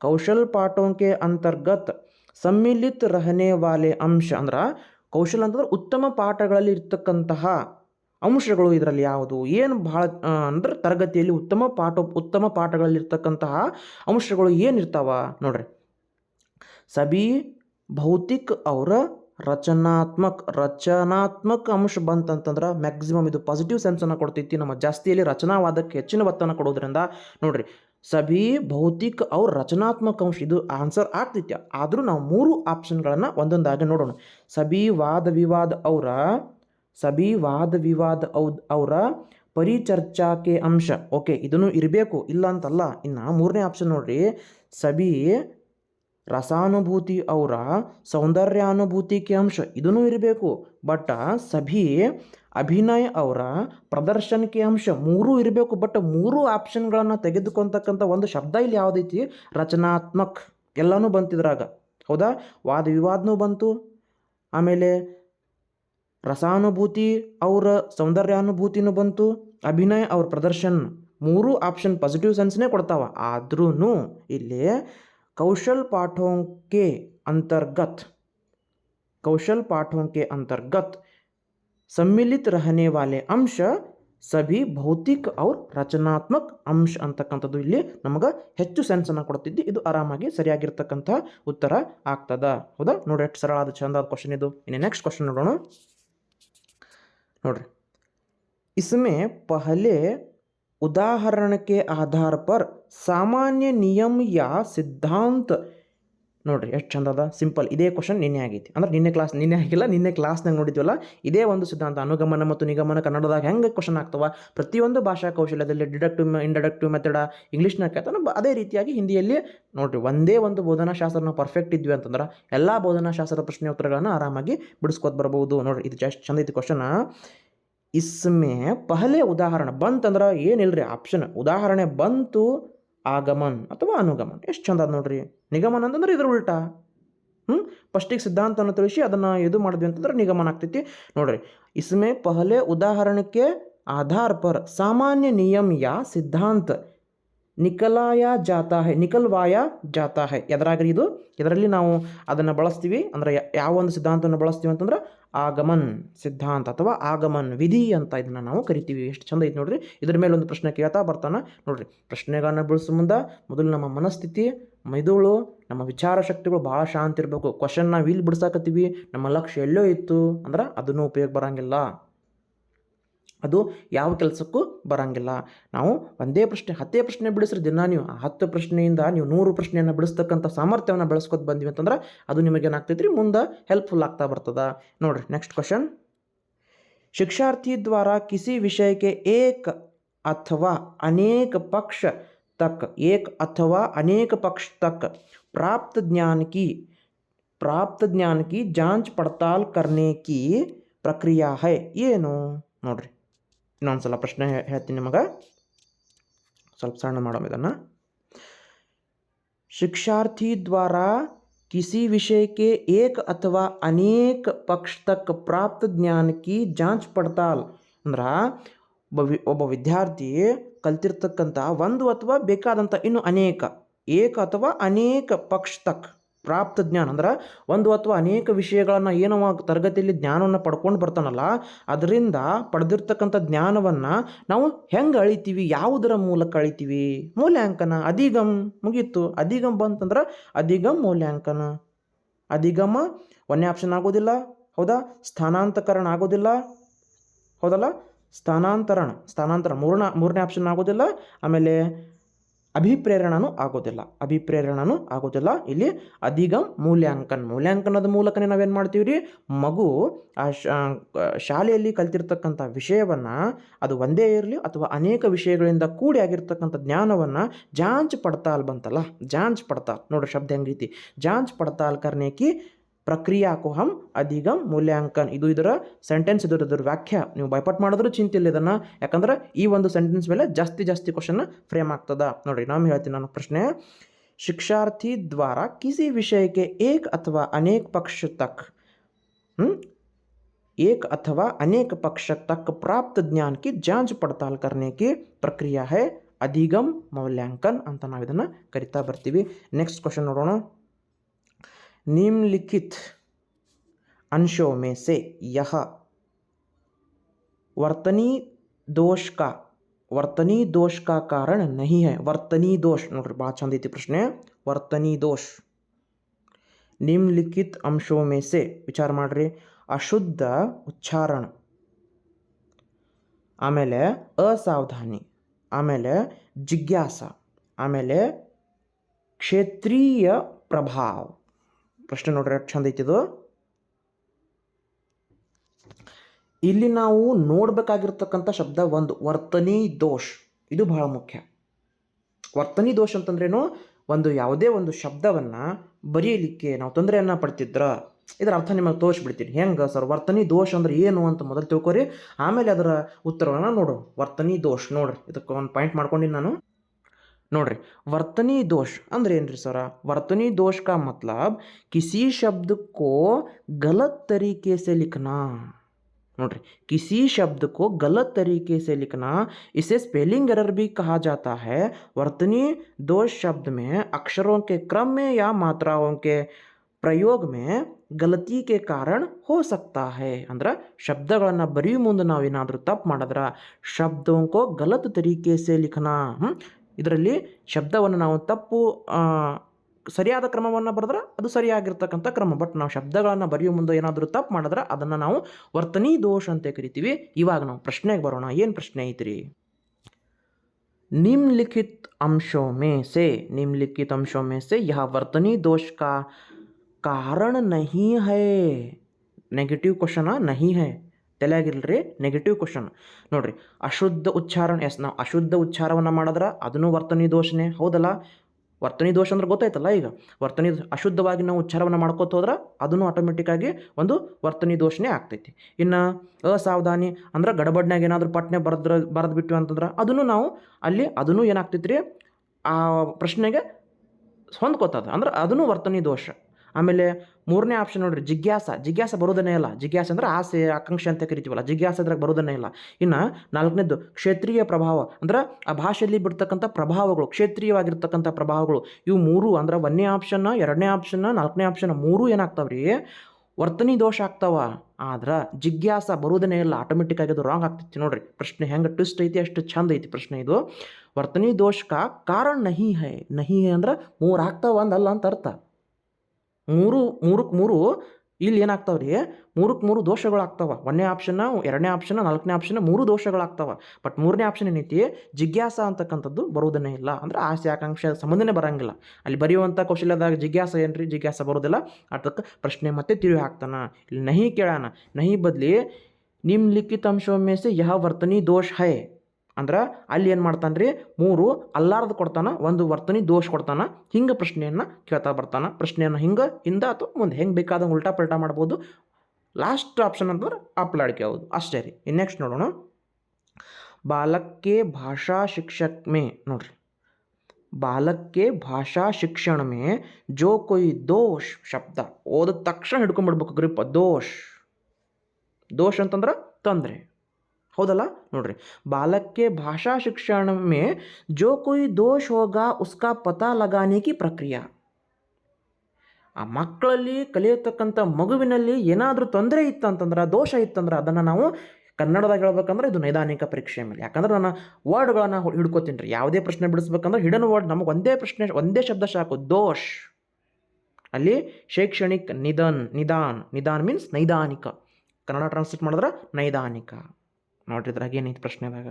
ಕೌಶಲ್ ಪಾಠೋಂಕೆ ಅಂತರ್ಗತ್ ಸಮ್ಮಿಲಿತ ರಹನೆ ವಾಲೆ ಅಂಶ ಅಂದ್ರೆ ಕೌಶಲ್ ಅಂತಂದ್ರೆ ಉತ್ತಮ ಪಾಠಗಳಲ್ಲಿ ಇರ್ತಕ್ಕಂತಹ ಅಂಶಗಳು ಇದರಲ್ಲಿ ಯಾವುದು? ಏನು ಭಾಳ ಅಂದ್ರೆ ತರಗತಿಯಲ್ಲಿ ಉತ್ತಮ ಪಾಠ, ಉತ್ತಮ ಪಾಠಗಳಲ್ಲಿರ್ತಕ್ಕಂತಹ ಅಂಶಗಳು ಏನಿರ್ತಾವ? ನೋಡ್ರಿ. ಸಬಿ ಭೌತಿಕ ಅವರ ರಚನಾತ್ಮಕ ರಚನಾತ್ಮಕ ಅಂಶ ಬಂತಂತಂದ್ರೆ ಮ್ಯಾಕ್ಸಿಮಮ್ ಇದು ಪಾಸಿಟಿವ್ ಸೆನ್ಸನ್ನು ಕೊಡ್ತೈತಿ. ನಮ್ಮ ಜಾಸ್ತಿಯಲ್ಲಿ ರಚನಾವಾದಕ್ಕೆ ಹೆಚ್ಚಿನ ಒತ್ತನ್ನು ಕೊಡೋದ್ರಿಂದ ನೋಡ್ರಿ, ಸಭಿ ಭೌತಿಕ ಅವ್ರ ರಚನಾತ್ಮಕ ಅಂಶ ಇದು ಆನ್ಸರ್ ಆಗ್ತೈತಿ. ಆದರೂ ನಾವು ಮೂರು ಆಪ್ಷನ್ಗಳನ್ನು ಒಂದೊಂದಾಗಿ ನೋಡೋಣ. ಸಭಿ ವಾದ ವಿವಾದ ಅವರ, ಸಭಿ ವಾದ ವಿವಾದ ಅವರ ಪರಿಚರ್ಚಾಕೆ ಅಂಶ. ಓಕೆ ಇದನ್ನು ಇರಬೇಕು. ಇಲ್ಲ ಅಂತಲ್ಲ, ಇನ್ನು ಮೂರನೇ ಆಪ್ಷನ್ ನೋಡ್ರಿ. ಸಭಿ ರಸಾನುಭೂತಿ ಅವರ ಸೌಂದರ್ಯಾನುಭೂತಿಕೆ ಅಂಶ ಇದೂ ಇರಬೇಕು. ಬಟ್ ಸಭಿ, ಅಭಿನಯ ಅವರ ಪ್ರದರ್ಶನಕ್ಕೆ ಅಂಶ ಮೂರೂ ಇರಬೇಕು. ಬಟ್ ಮೂರು ಆಪ್ಷನ್ಗಳನ್ನು ತೆಗೆದುಕೊಂತಕ್ಕಂಥ ಒಂದು ಶಬ್ದ ಇಲ್ಲಿ ಯಾವುದೈತಿ? ರಚನಾತ್ಮಕ್. ಎಲ್ಲನೂ ಬಂತಿದ್ರಾಗ. ಹೌದಾ? ವಾದ ವಿವಾದನೂ ಬಂತು. ಆಮೇಲೆ ರಸಾನುಭೂತಿ ಅವರ ಸೌಂದರ್ಯಾನುಭೂತಿನೂ ಬಂತು. ಅಭಿನಯ ಅವ್ರ ಪ್ರದರ್ಶನ ಮೂರು ಆಪ್ಷನ್ ಪಾಸಿಟಿವ್ ಸೆನ್ಸ್ನೇ ಕೊಡ್ತಾವ. ಆದ್ರೂ ಇಲ್ಲಿ कौशल पाठों के अंतर्गत कौशल पाठों के अंतर्गत सम्मिलित रहने वाले अंश ಸಭಿ ಭೌತಿಕ ಅವ್ರ ರಚನಾತ್ಮಕ ಅಂಶ ಅಂತಕ್ಕಂಥದ್ದು ಇಲ್ಲಿ ನಮಗೆ ಹೆಚ್ಚು ಸೆನ್ಸನ್ನು ಕೊಡ್ತಿದ್ದು ಇದು ಆರಾಮಾಗಿ ಸರಿಯಾಗಿರ್ತಕ್ಕಂಥ ಉತ್ತರ ಆಗ್ತದ ಹೌದಾ ನೋಡಿ ಎಷ್ಟು ಸರಳಾದ ಚಂದಾದ ಕ್ವಶನ್ ಇದು ಇನ್ನು ನೆಕ್ಸ್ಟ್ ಕ್ವಶನ್ ನೋಡೋಣ ನೋಡ್ರಿ इसमें पहले उदाहरण के आधार पर ಸಾಮಾನ್ಯ ನಿಯಮ ಯಾ ಸಿದ್ಧಾಂತ ನೋಡ್ರಿ ಎಷ್ಟು ಚಂದ ಅದ ಸಿಂಪಲ್ ಇದೇ ಕ್ವಶನ್ ನಿನ್ನೆ ಆಗೈತಿ ಅಂದ್ರೆ ನಿನ್ನೆ ಕ್ಲಾಸ್ ನಿನ್ನೆ ಆಗಿಲ್ಲ ನಿನ್ನೆ ಕ್ಲಾಸ್ನಾಗ ನೋಡಿದ್ವಲ್ಲ ಇದೇ ಒಂದು ಸಿದ್ಧಾಂತ ಅನುಗಮನ ಮತ್ತು ನಿಗಮನ ಕನ್ನಡದಾಗ ಹೆಂಗೆ ಕ್ವಶನ್ ಆಗ್ತವ ಪ್ರತಿಯೊಂದು ಭಾಷಾ ಕೌಶಲ್ಯದಲ್ಲಿ ಡಿಡಕ್ಟಿವ್ ಇಂಡಡಕ್ಟಿವ್ ಮೆಥಡ ಇಂಗ್ಲೀಷ್ನಾಗ ಕೇಳ್ತಾನೆ ಅದೇ ರೀತಿಯಾಗಿ ಹಿಂದಿಯಲ್ಲಿ ನೋಡ್ರಿ ಒಂದೇ ಒಂದು ಬೋಧನಾಶಾಸ್ತ್ರ ನಾವು ಪರ್ಫೆಕ್ಟ್ ಇದ್ವಿ ಅಂತಂದ್ರೆ ಎಲ್ಲ ಬೋಧನಾಶಾಸ್ತ್ರದ ಪ್ರಶ್ನೆ ಉತ್ತರಗಳನ್ನು ಆರಾಮಾಗಿ ಬಿಡಿಸ್ಕೊತ ಬರ್ಬೋದು ನೋಡ್ರಿ ಇದು ಎಷ್ಟು ಚಂದ ಐತಿ ಕ್ವಶನ್ ಇಸ್ಮೆ ಪಹಲೆ ಉದಾಹರಣೆ. ಬಂತಂದ್ರೆ ಏನಿಲ್ರಿ? ಆಪ್ಷನ್ ಉದಾಹರಣೆ ಬಂತು ಆಗಮನ್ ಅಥವಾ ಅನುಗಮನ್. ಎಷ್ಟು ಚಂದ ನೋಡ್ರಿ. ನಿಗಮನ ಅಂತಂದ್ರೆ ಇದ್ರ ಉಲ್ಟಾ. ಹ್ಞೂ ಫಸ್ಟಿಗೆ ಸಿದ್ಧಾಂತವನ್ನು ತಿಳಿಸಿ ಅದನ್ನು ಇದು ಮಾಡಿದ್ವಿ ಅಂತಂದ್ರೆ ನಿಗಮನ ಆಗ್ತೈತಿ. ನೋಡ್ರಿ, ಇಸ್ಮೆ ಪಹಲೆ ಉದಾಹರಣಕ್ಕೆ ಆಧಾರ್ ಪರ್ ಸಾಮಾನ್ಯ ನಿಯಮ ಯಾ ಸಿದ್ಧಾಂತ. ನಿಕಲಾಯ ಜಾತಾ ಹೈ ನಿಕಲ್ವಾಯ ಜಾತಾ ಹೈ ಎದರಾಗ್ರಿ ಇದು? ಇದರಲ್ಲಿ ನಾವು ಅದನ್ನು ಬಳಸ್ತೀವಿ. ಅಂದರೆ ಯಾವ ಒಂದು ಸಿದ್ಧಾಂತವನ್ನು ಬಳಸ್ತೀವಿ ಅಂತಂದ್ರೆ ಆಗಮನ್ ಸಿದ್ಧಾಂತ ಅಥವಾ ಆಗಮನ್ ವಿಧಿ ಅಂತ ಇದನ್ನ ನಾವು ಕರಿತೀವಿ. ಎಷ್ಟು ಚಂದ ಐತೆ ನೋಡ್ರಿ. ಇದ್ರ ಮೇಲೆ ಒಂದು ಪ್ರಶ್ನೆ ಕೇಳ್ತಾ ಬರ್ತಾನೆ. ನೋಡ್ರಿ, ಪ್ರಶ್ನೆಗಳನ್ನ ಬಿಡಿಸೋ ಮುಂದೆ ಮೊದಲು ನಮ್ಮ ಮನಸ್ಥಿತಿ, ಮೆದುಳು, ನಮ್ಮ ವಿಚಾರ ಶಕ್ತಿಗಳು ಭಾಳ ಶಾಂತಿ ಇರಬೇಕು. ಕ್ವಶನ್ ನಾವು ಇಲ್ಲಿ ಬಿಡ್ಸಾಕತ್ತೀವಿ. ನಮ್ಮ ಲಕ್ಷ್ಯ ಎಲ್ಲೋ ಇತ್ತು ಅಂದ್ರೆ ಅದನ್ನು ಉಪಯೋಗ ಬರಂಗಿಲ್ಲ. ಅದು ಯಾವ ಕೆಲಸಕ್ಕೂ ಬರಂಗಿಲ್ಲ ನಾವು ಒಂದೇ ಪ್ರಶ್ನೆ ಹತ್ತೇ ಪ್ರಶ್ನೆ ಬಿಡಿಸ್ರಿ ದಿನ ನೀವು ಆ ಹತ್ತು ಪ್ರಶ್ನೆಯಿಂದ ನೀವು ನೂರು ಪ್ರಶ್ನೆಯನ್ನು ಬಿಡಿಸ್ತಕ್ಕಂಥ ಸಾಮರ್ಥ್ಯವನ್ನು ಬೆಳೆಸ್ಕೊತ ಬಂದ್ವಿ ಅಂತಂದ್ರೆ ಅದು ನಿಮಗೆ ಏನಾಗ್ತೈತ್ರಿ ಮುಂದೆ ಹೆಲ್ಪ್ಫುಲ್ ಆಗ್ತಾ ಬರ್ತದ ನೋಡ್ರಿ ನೆಕ್ಸ್ಟ್ ಕ್ವಶನ್ शिक्षार्थी द्वारा किसी विषय के एक अथवा अनेक पक्ष तक एक अथवा अनेक पक्ष तक प्राप्त ज्ञान की प्राप्त ज्ञान की जांच पड़ताल करने की प्रक्रिया है ಏನು ನೋಡ್ರಿ ಇನ್ನೊಂದು ಸಲ ಪ್ರಶ್ನೆ ಹೇ- ಹೇಳ್ತೀನಿ ನಿಮಗೆ ಸ್ವಲ್ಪ ಸಣ್ಣ ಮಾಡೋಣ ಇದನ್ನು ಶಿಕ್ಷಾರ್ಥಿ ದ್ವಾರ किसी विषय के एक अथवा अनेक पक्ष तक प्राप्त ज्ञान की जांच पड़ताल ಅಂದ್ರೆ ಒಬ್ಬ ವಿ ಒಬ್ಬ ವಿದ್ಯಾರ್ಥಿ ಕಲ್ತಿರ್ತಕ್ಕಂಥ ಒಂದು ಅಥವಾ ಬೇಕಾದಂಥ ಇನ್ನು ಅನೇಕ ಏಕ ಅಥವಾ ಅನೇಕ ಪಕ್ಷ ತಕ್ ಪ್ರಾಪ್ತ ಜ್ಞಾನ. ಅಂದ್ರೆ ಒಂದು ಅಥವಾ ಅನೇಕ ವಿಷಯಗಳನ್ನು ಏನೋ ತರಗತಿಯಲ್ಲಿ ಜ್ಞಾನವನ್ನು ಪಡ್ಕೊಂಡು ಬರ್ತಾನಲ್ಲ, ಅದರಿಂದ ಪಡೆದಿರ್ತಕ್ಕಂಥ ಜ್ಞಾನವನ್ನು ನಾವು ಹೆಂಗೆ ಅಳಿತೀವಿ? ಯಾವುದರ ಮೂಲಕ ಅಳಿತೀವಿ? ಮೌಲ್ಯಾಂಕನ. ಅಧಿಗಮ್ ಮುಗೀತು. ಅಧಿಗಮ್ ಬಂತಂದ್ರೆ ಅಧಿಗಮ್ ಮೌಲ್ಯಾಂಕನ. ಅಧಿಗಮ ಒಂದೇ ಆಪ್ಷನ್ ಆಗೋದಿಲ್ಲ. ಹೌದಾ? ಸ್ಥಾನಾಂತಕರಣ ಆಗೋದಿಲ್ಲ. ಹೌದಲ್ಲ? ಸ್ಥಾನಾಂತರಣ. ಸ್ಥಾನಾಂತರ ಮೂರನ ಮೂರನೇ ಆಪ್ಷನ್ ಆಗೋದಿಲ್ಲ. ಆಮೇಲೆ ಅಭಿಪ್ರೇರಣನೂ ಆಗೋದಿಲ್ಲ. ಅಭಿಪ್ರೇರಣನೂ ಆಗೋದಿಲ್ಲ. ಇಲ್ಲಿ ಅಧಿಗಮ್ ಮೂಲ್ಯಾಂಕನ್. ಮೂಲ್ಯಾಂಕನದ ಮೂಲಕನೇ ನಾವೇನು ಮಾಡ್ತೀವಿ ರೀ ಮಗು ಆ ಶಾಲೆಯಲ್ಲಿ ಕಲ್ತಿರ್ತಕ್ಕಂಥ ವಿಷಯವನ್ನು ಅದು ಒಂದೇ ಇರಲಿ ಅಥವಾ ಅನೇಕ ವಿಷಯಗಳಿಂದ ಕೂಡಿ ಆಗಿರ್ತಕ್ಕಂಥ ಜ್ಞಾನವನ್ನು ಜಾಂಚ್ ಪಡ್ತಾಲ್ ಬಂತಲ್ಲ? ಜಾಂಚ್ ಪಡ್ತಾಲ್. ನೋಡ್ರಿ ಶಬ್ದ ಹೆಂಗೈತಿ. ಜಾಂಚ್ ಪಡ್ತಾಲ್ ಕರ್ನೇಕಿ ಪ್ರಕ್ರಿಯಾ को हम ಅಧಿಗಮ್ ಮೂಲ್ಯಾಂಕನ್ ಇದು ಇದರ ಸೆಂಟೆನ್ಸ್ ಇದರ ಇದರ ವ್ಯಾಖ್ಯ ನೀವು ಬೈಪಾಟ್ ಮಾಡಿದ್ರೂ ಚಿಂತೆ ಇಲ್ಲ ಇದನ್ನು ಯಾಕಂದ್ರೆ ಈ ಒಂದು ಸೆಂಟೆನ್ಸ್ ಮೇಲೆ ಜಾಸ್ತಿ ಜಾಸ್ತಿ ಕ್ವಶನ್ ಫ್ರೇಮ್ ಆಗ್ತದ ನೋಡ್ರಿ ನಾನು ಹೇಳ್ತೀನಿ ನಾನು ಪ್ರಶ್ನೆ शिक्षार्थी द्वारा किसी विषय के एक अथवा अनेक पक्ष तक हम्म, एक अथवा अनेक पक्ष तक प्राप्त ज्ञान की जांच पड़ताल करने की प्रक्रिया है ಅಧಿಗಮ್ ಮೌಲ್ಯಾಂಕನ್ ಅಂತ ನಾವು ಇದನ್ನು ಕರಿತಾ ಬರ್ತೀವಿ ನೆಕ್ಸ್ಟ್ ಕ್ವಶನ್ ನೋಡೋಣ निम्नलिखित अंशों में से यह वर्तनी दोष का ವರ್ತನಿ ದೋಷ का कारण नहीं है ವರ್ತನಿ ದೋಷ ನೋಡ್ರಿ ಭಾಳ ಚಂದ ಐತಿ ಪ್ರಶ್ನೆ ವರ್ತನಿ ದೋಷ ನಿಮ್ಲಿಖಿತ್ ಅಂಶೋ ಮೇ ಸೆ ವಿಚಾರ ಮಾಡ್ರಿ ಅಶುದ್ಧ ಉಚ್ಚಾರಣ ಆಮೇಲೆ ಅಸಾವಧಾನಿ ಆಮೇಲೆ ಜಿಜ್ಞಾಸ ಆಮೇಲೆ ಕ್ಷೇತ್ರೀಯ ಪ್ರಭಾವ ಪ್ರಶ್ನೆ ನೋಡ್ರಿ ಎಷ್ಟು ಚಂದ ಐತಿದು ಇಲ್ಲಿ ನಾವು ನೋಡಬೇಕಾಗಿರ್ತಕ್ಕಂಥ ಶಬ್ದ ಒಂದು, ವರ್ತನಿ ದೋಷ್. ಇದು ಬಹಳ ಮುಖ್ಯ. ವರ್ತನಿ ದೋಷ ಅಂತಂದ್ರೇನು? ಒಂದು ಯಾವುದೇ ಒಂದು ಶಬ್ದವನ್ನು ಬರೆಯಲಿಕ್ಕೆ ನಾವು ತೊಂದರೆಯನ್ನು ಪಡ್ತಿದ್ರ, ಇದರ ಅರ್ಥ ನಿಮಗೆ ತೋರಿಸ್ಬಿಡ್ತೀನಿ. ಹೆಂಗೆ ಸರ್? ವರ್ತನಿ ದೋಷ ಅಂದ್ರೆ ಏನು ಅಂತ ಮೊದಲು ತಿಳ್ಕೊರಿ. ಆಮೇಲೆ ಅದರ ಉತ್ತರವನ್ನು ನೋಡೋಣ. ವರ್ತನಿ ದೋಷ ನೋಡ್ರಿ. ಇದಕ್ಕೆ ಒಂದು ಪಾಯಿಂಟ್ ಮಾಡ್ಕೊಂಡಿನಿ ನಾನು. ನೋಡ್ರಿ वर्तनी दोष ಅಂದ್ರೆ ಏನ್ರಿ ಸರ वर्तनी दोष का मतलब किसी शब्द को गलत तरीके से लिखना नोड्री किसी शब्द को गलत तरीके से लिखना इसे स्पेलिंग एरर भी कहा जाता है वर्तनी दोष शब्द में अक्षरों के क्रम में या मात्राओं के ಪ್ರಯೋಗ ಮೇ ಗಲತಿ ಕೆ ಕಾರಣ ಹೋ ಸಕ್ತಾ ಹೇ ಅಂದ್ರೆ ಶಬ್ದಗಳನ್ನು ಬರೆಯೋ ಮುಂದೆ ನಾವೇನಾದರೂ ತಪ್ಪು ಮಾಡಿದ್ರೆ ಶಬ್ದೋಂಕೋ ಗಲತ್ ತರೀಕೆ ಸೆ ಲಿಖನಾ ಹ್ಮ್? ಇದರಲ್ಲಿ ಶಬ್ದವನ್ನು ನಾವು ತಪ್ಪು ಆ, ಸರಿಯಾದ ಕ್ರಮವನ್ನು ಬರೆದ್ರೆ ಅದು ಸರಿಯಾಗಿರ್ತಕ್ಕಂಥ ಕ್ರಮ ಬಟ್ ನಾವು ಶಬ್ದಗಳನ್ನು ಬರೆಯೋ ಮುಂದೆ ಏನಾದರೂ ತಪ್ಪು ಮಾಡಿದ್ರೆ ಅದನ್ನು ನಾವು ವರ್ತನಿ ದೋಷ ಅಂತ ಕರಿತೀವಿ ಇವಾಗ ನಾವು ಪ್ರಶ್ನೆಗೆ ಬರೋಣ ಏನು ಪ್ರಶ್ನೆ ಐತ್ರಿ निम्नलिखित अंशों में से निम्नलिखित अंशों में से यह वर्तनी दोष का कारण नहीं है ನೆಗೆಟಿವ್ ಕ್ವಶನ ನಹಿ ಹೈ ತಲೆಯಾಗಿಲ್ರಿ ನೆಗೆಟಿವ್ ಕ್ವಶನ್ ನೋಡ್ರಿ, ಅಶುದ್ಧ ಉಚ್ಚಾರಣ, ಎಸ್, ನಾವು ಅಶುದ್ಧ ಉಚ್ಚಾರವನ್ನು ಮಾಡಿದ್ರೆ ಅದನ್ನು ವರ್ತನಿ ದೋಷನೇ. ಹೌದಲ್ಲ? ವರ್ತನಿ ದೋಷ ಅಂದ್ರೆ ಗೊತ್ತಾಯ್ತಲ್ಲ ಈಗ? ವರ್ತನಿ ಅಶುದ್ಧವಾಗಿ ನಾವು ಉಚ್ಚಾರವನ್ನು ಮಾಡ್ಕೋತ ಹೋದ್ರೆ ಅದನ್ನು ಆಟೋಮೆಟಿಕ್ಕಾಗಿ ಒಂದು ವರ್ತನಿ ದೋಷನೇ ಆಗ್ತೈತಿ. ಇನ್ನು ಅಸಾವಧಾನಿ ಅಂದ್ರೆ ಗಡಬಡ್ನಾಗ ಏನಾದರೂ ಪಟ್ನೆ ಬರೆದ್ರ, ಬರೆದು ಬಿಟ್ಟು ಅಂತಂದ್ರೆ ಅದನ್ನು ನಾವು ಅಲ್ಲಿ ಅದನ್ನು ಏನಾಗ್ತೈತಿ ರೀ ಆ ಪ್ರಶ್ನೆಗೆ ಹೊಂದ್ಕೋತದ. ಅಂದ್ರೆ ಅದನ್ನು ವರ್ತನಿ ದೋಷ. ಆಮೇಲೆ ಮೂರನೇ ಆಪ್ಷನ್ ನೋಡ್ರಿ, ಜಿಜ್ಞಾಸ. ಜಿಜ್ಞಾಸ ಬರೋದನ್ನೇ ಇಲ್ಲ. ಜಿಜ್ಞಾಸ ಅಂದ್ರೆ ಆಸೆ, ಆಕಾಂಕ್ಷೆ ಅಂತ ಕರಿತೀವಲ್ಲ. ಜಿಜ್ಞಾಸ ಅದ್ರಾಗ ಬರೋದನ್ನೇ ಇಲ್ಲ. ಇನ್ನು ನಾಲ್ಕನೇದು ಕ್ಷೇತ್ರೀಯ ಪ್ರಭಾವ. ಅಂದ್ರೆ ಆ ಭಾಷೆಯಲ್ಲಿ ಬಿಡ್ತಕ್ಕಂಥ ಪ್ರಭಾವಗಳು, ಕ್ಷೇತ್ರೀಯವಾಗಿರ್ತಕ್ಕಂಥ ಪ್ರಭಾವಗಳು. ಇವು ಮೂರು, ಅಂದ್ರೆ ಒಂದನೇ ಆಪ್ಷನ್ ಎರಡನೇ ಆಪ್ಷನ್ ನಾಲ್ಕನೇ ಆಪ್ಷನ್ ಮೂರು ಏನಾಗ್ತಾವ್ರಿ? ವರ್ತನಿ ದೋಷ ಆಗ್ತಾವ. ಆದ್ರೆ ಜಿಜ್ಞಾಸ ಬರೋದನ್ನೇ ಇಲ್ಲ. ಆಟೋಮೆಟಿಕ್ ಆಗಿ ಅದು ರಾಂಗ್ ಆಗ್ತೈತಿ ನೋಡ್ರಿ. ಪ್ರಶ್ನೆ ಹೆಂಗೆ ಟ್ವಿಸ್ಟ್ ಐತಿ, ಅಷ್ಟು ಚಂದ ಐತಿ ಪ್ರಶ್ನೆ ಇದು. ವರ್ತನಿ ದೋಷಕ್ಕೆ ಕಾರಣ ನಹಿ ಹೈ ನಹಿ ಹೈ ಅಂದ್ರೆ ಮೂರು ಆಗ್ತಾವ ಅಂದಲ್ಲ ಅಂತ ಅರ್ಥ. ಮೂರು ಮೂರಕ್ಕೆ ಮೂರು, ಇಲ್ಲಿ ಏನಾಗ್ತಾವ ರೀ ಮೂರಕ್ಕೆ ಮೂರು ದೋಷಗಳಾಗ್ತಾವ. ಒಂದನೇ ಆಪ್ಷನ್ನ ಎರಡನೇ ಆಪ್ಷನ್ ನಾಲ್ಕನೇ ಆಪ್ಷನ್ ಮೂರು ದೋಷಗಳಾಗ್ತಾವ. ಬಟ್ ಮೂರನೇ ಆಪ್ಷನ್ ಏನೈತಿ? ಜಿಜ್ಞಾಸ ಅಂತಕ್ಕಂಥದ್ದು ಬರುವುದನ್ನೇ ಇಲ್ಲ. ಅಂದ್ರೆ ಆಸೆ, ಆಕಾಂಕ್ಷೆ ಸಂಬಂಧನೇ ಬರಂಗಿಲ್ಲ. ಅಲ್ಲಿ ಬರೆಯುವಂಥ ಕೌಶಲ್ಯದಾಗ ಜಿಜ್ಞಾಸ ಏನ್ರಿ? ಜಿಜ್ಞಾಸ ಬರೋದಿಲ್ಲ ಅದಕ್ಕೆ ಪ್ರಶ್ನೆ ಮತ್ತೆ ತಿರುವಿ ಹಾಕ್ತಾನ. ಇಲ್ಲಿ ನಹಿ ಕೇಳಾನ ನಹಿ ಬದಲಿ ನಿಮ್ಮ ಲಿಖಿತ ಮೇ ಸೆ ಯಹ ವರ್ತನಿ ದೋಷ ಹೈ? ಅಂದ್ರೆ ಅಲ್ಲಿ ಏನು ಮಾಡ್ತಾನೆ ರೀ ಮೂರು, ಅಲ್ಲಾರ್ದು ಕೊಡ್ತಾನೆ, ಒಂದು ವರ್ತನೆ ದೋಷ ಕೊಡ್ತಾನೆ, ಹಿಂಗೆ ಪ್ರಶ್ನೆಯನ್ನು ಕೇಳ್ತಾ ಬರ್ತಾನೆ. ಪ್ರಶ್ನೆಯನ್ನು ಹಿಂಗೆ, ಹಿಂದೆ ಅಥವಾ ಮುಂದೆ. ಹೆಂಗೆ ಬೇಕಾದಂಗೆ ಉಲ್ಟಾ ಪಲ್ಟಾ ಮಾಡ್ಬೋದು. ಲಾಸ್ಟ್ ಆಪ್ಷನ್ ಅಂತಂದ್ರೆ ಅಪ್ಲಾಡಿಕೆ ಹೌದು. ಅಷ್ಟೇ ರೀ. ಇನ್ನು ನೆಕ್ಸ್ಟ್ ನೋಡೋಣ. ಬಾಲಕ್ಕೆ ಭಾಷಾ ಶಿಕ್ಷಕ ಮೇ, ನೋಡ್ರಿ. ಬಾಲಕ್ಕೆ ಭಾಷಾ ಶಿಕ್ಷಣ ಮೇ, ಜೋ ಕೊಯ್ ದೋಷ್ ಶಬ್ದ. ಓದಿದ ತಕ್ಷಣ ಹಿಡ್ಕೊಂಡ್ಬಿಡ್ಬೇಕು ಗ್ರಿಪ್, ದೋಷ್. ದೋಷ್ ಅಂತಂದ್ರೆ ತೊಂದರೆ. ಹೌದಲ್ಲ? ನೋಡ್ರಿ. ಬಾಲಕ್ಕೆ ಭಾಷಾ ಶಿಕ್ಷಣ ಮೇ ಜೋ ಕೊಯ್ ದೋಷ ಹೋಗ ಉಸ್ಕಾ ಪತ ಲಗಾನೇಕಿ ಪ್ರಕ್ರಿಯೆ. ಆ ಮಕ್ಕಳಲ್ಲಿ ಕಲಿಯತಕ್ಕಂಥ ಮಗುವಿನಲ್ಲಿ ಏನಾದರೂ ತೊಂದರೆ ಇತ್ತಂತಂದ್ರೆ, ದೋಷ ಇತ್ತಂದ್ರೆ, ಅದನ್ನು ನಾವು ಕನ್ನಡದಾಗ ಹೇಳ್ಬೇಕಂದ್ರೆ ಇದು ನೈದಾನಿಕ ಪರೀಕ್ಷೆ ಮೇಲೆ. ಯಾಕಂದ್ರೆ ನಾನು ವರ್ಡ್ಗಳನ್ನು ಹಿಡ್ಕೋತೀನಿ ರೀ. ಯಾವುದೇ ಪ್ರಶ್ನೆ ಬಿಡಿಸ್ಬೇಕಂದ್ರೆ ಹಿಡನ್ ವರ್ಡ್, ನಮಗೆ ಒಂದೇ ಪ್ರಶ್ನೆ, ಒಂದೇ ಶಬ್ದ ಸಾಕು, ದೋಷ್. ಅಲ್ಲಿ ಶೈಕ್ಷಣಿಕ ನಿಧನ್ ನಿಧಾನ್ ನಿಧಾನ್ ಮೀನ್ಸ್ ನೈದಾನಿಕ. ಕನ್ನಡ ಟ್ರಾನ್ಸ್ಲೇಟ್ ಮಾಡಿದ್ರೆ ನೈದಾನಿಕ. ನೋಡ್ರಿ ಇದ್ರಾಗ ಏನೈತಿ ಪ್ರಶ್ನೆದಾಗ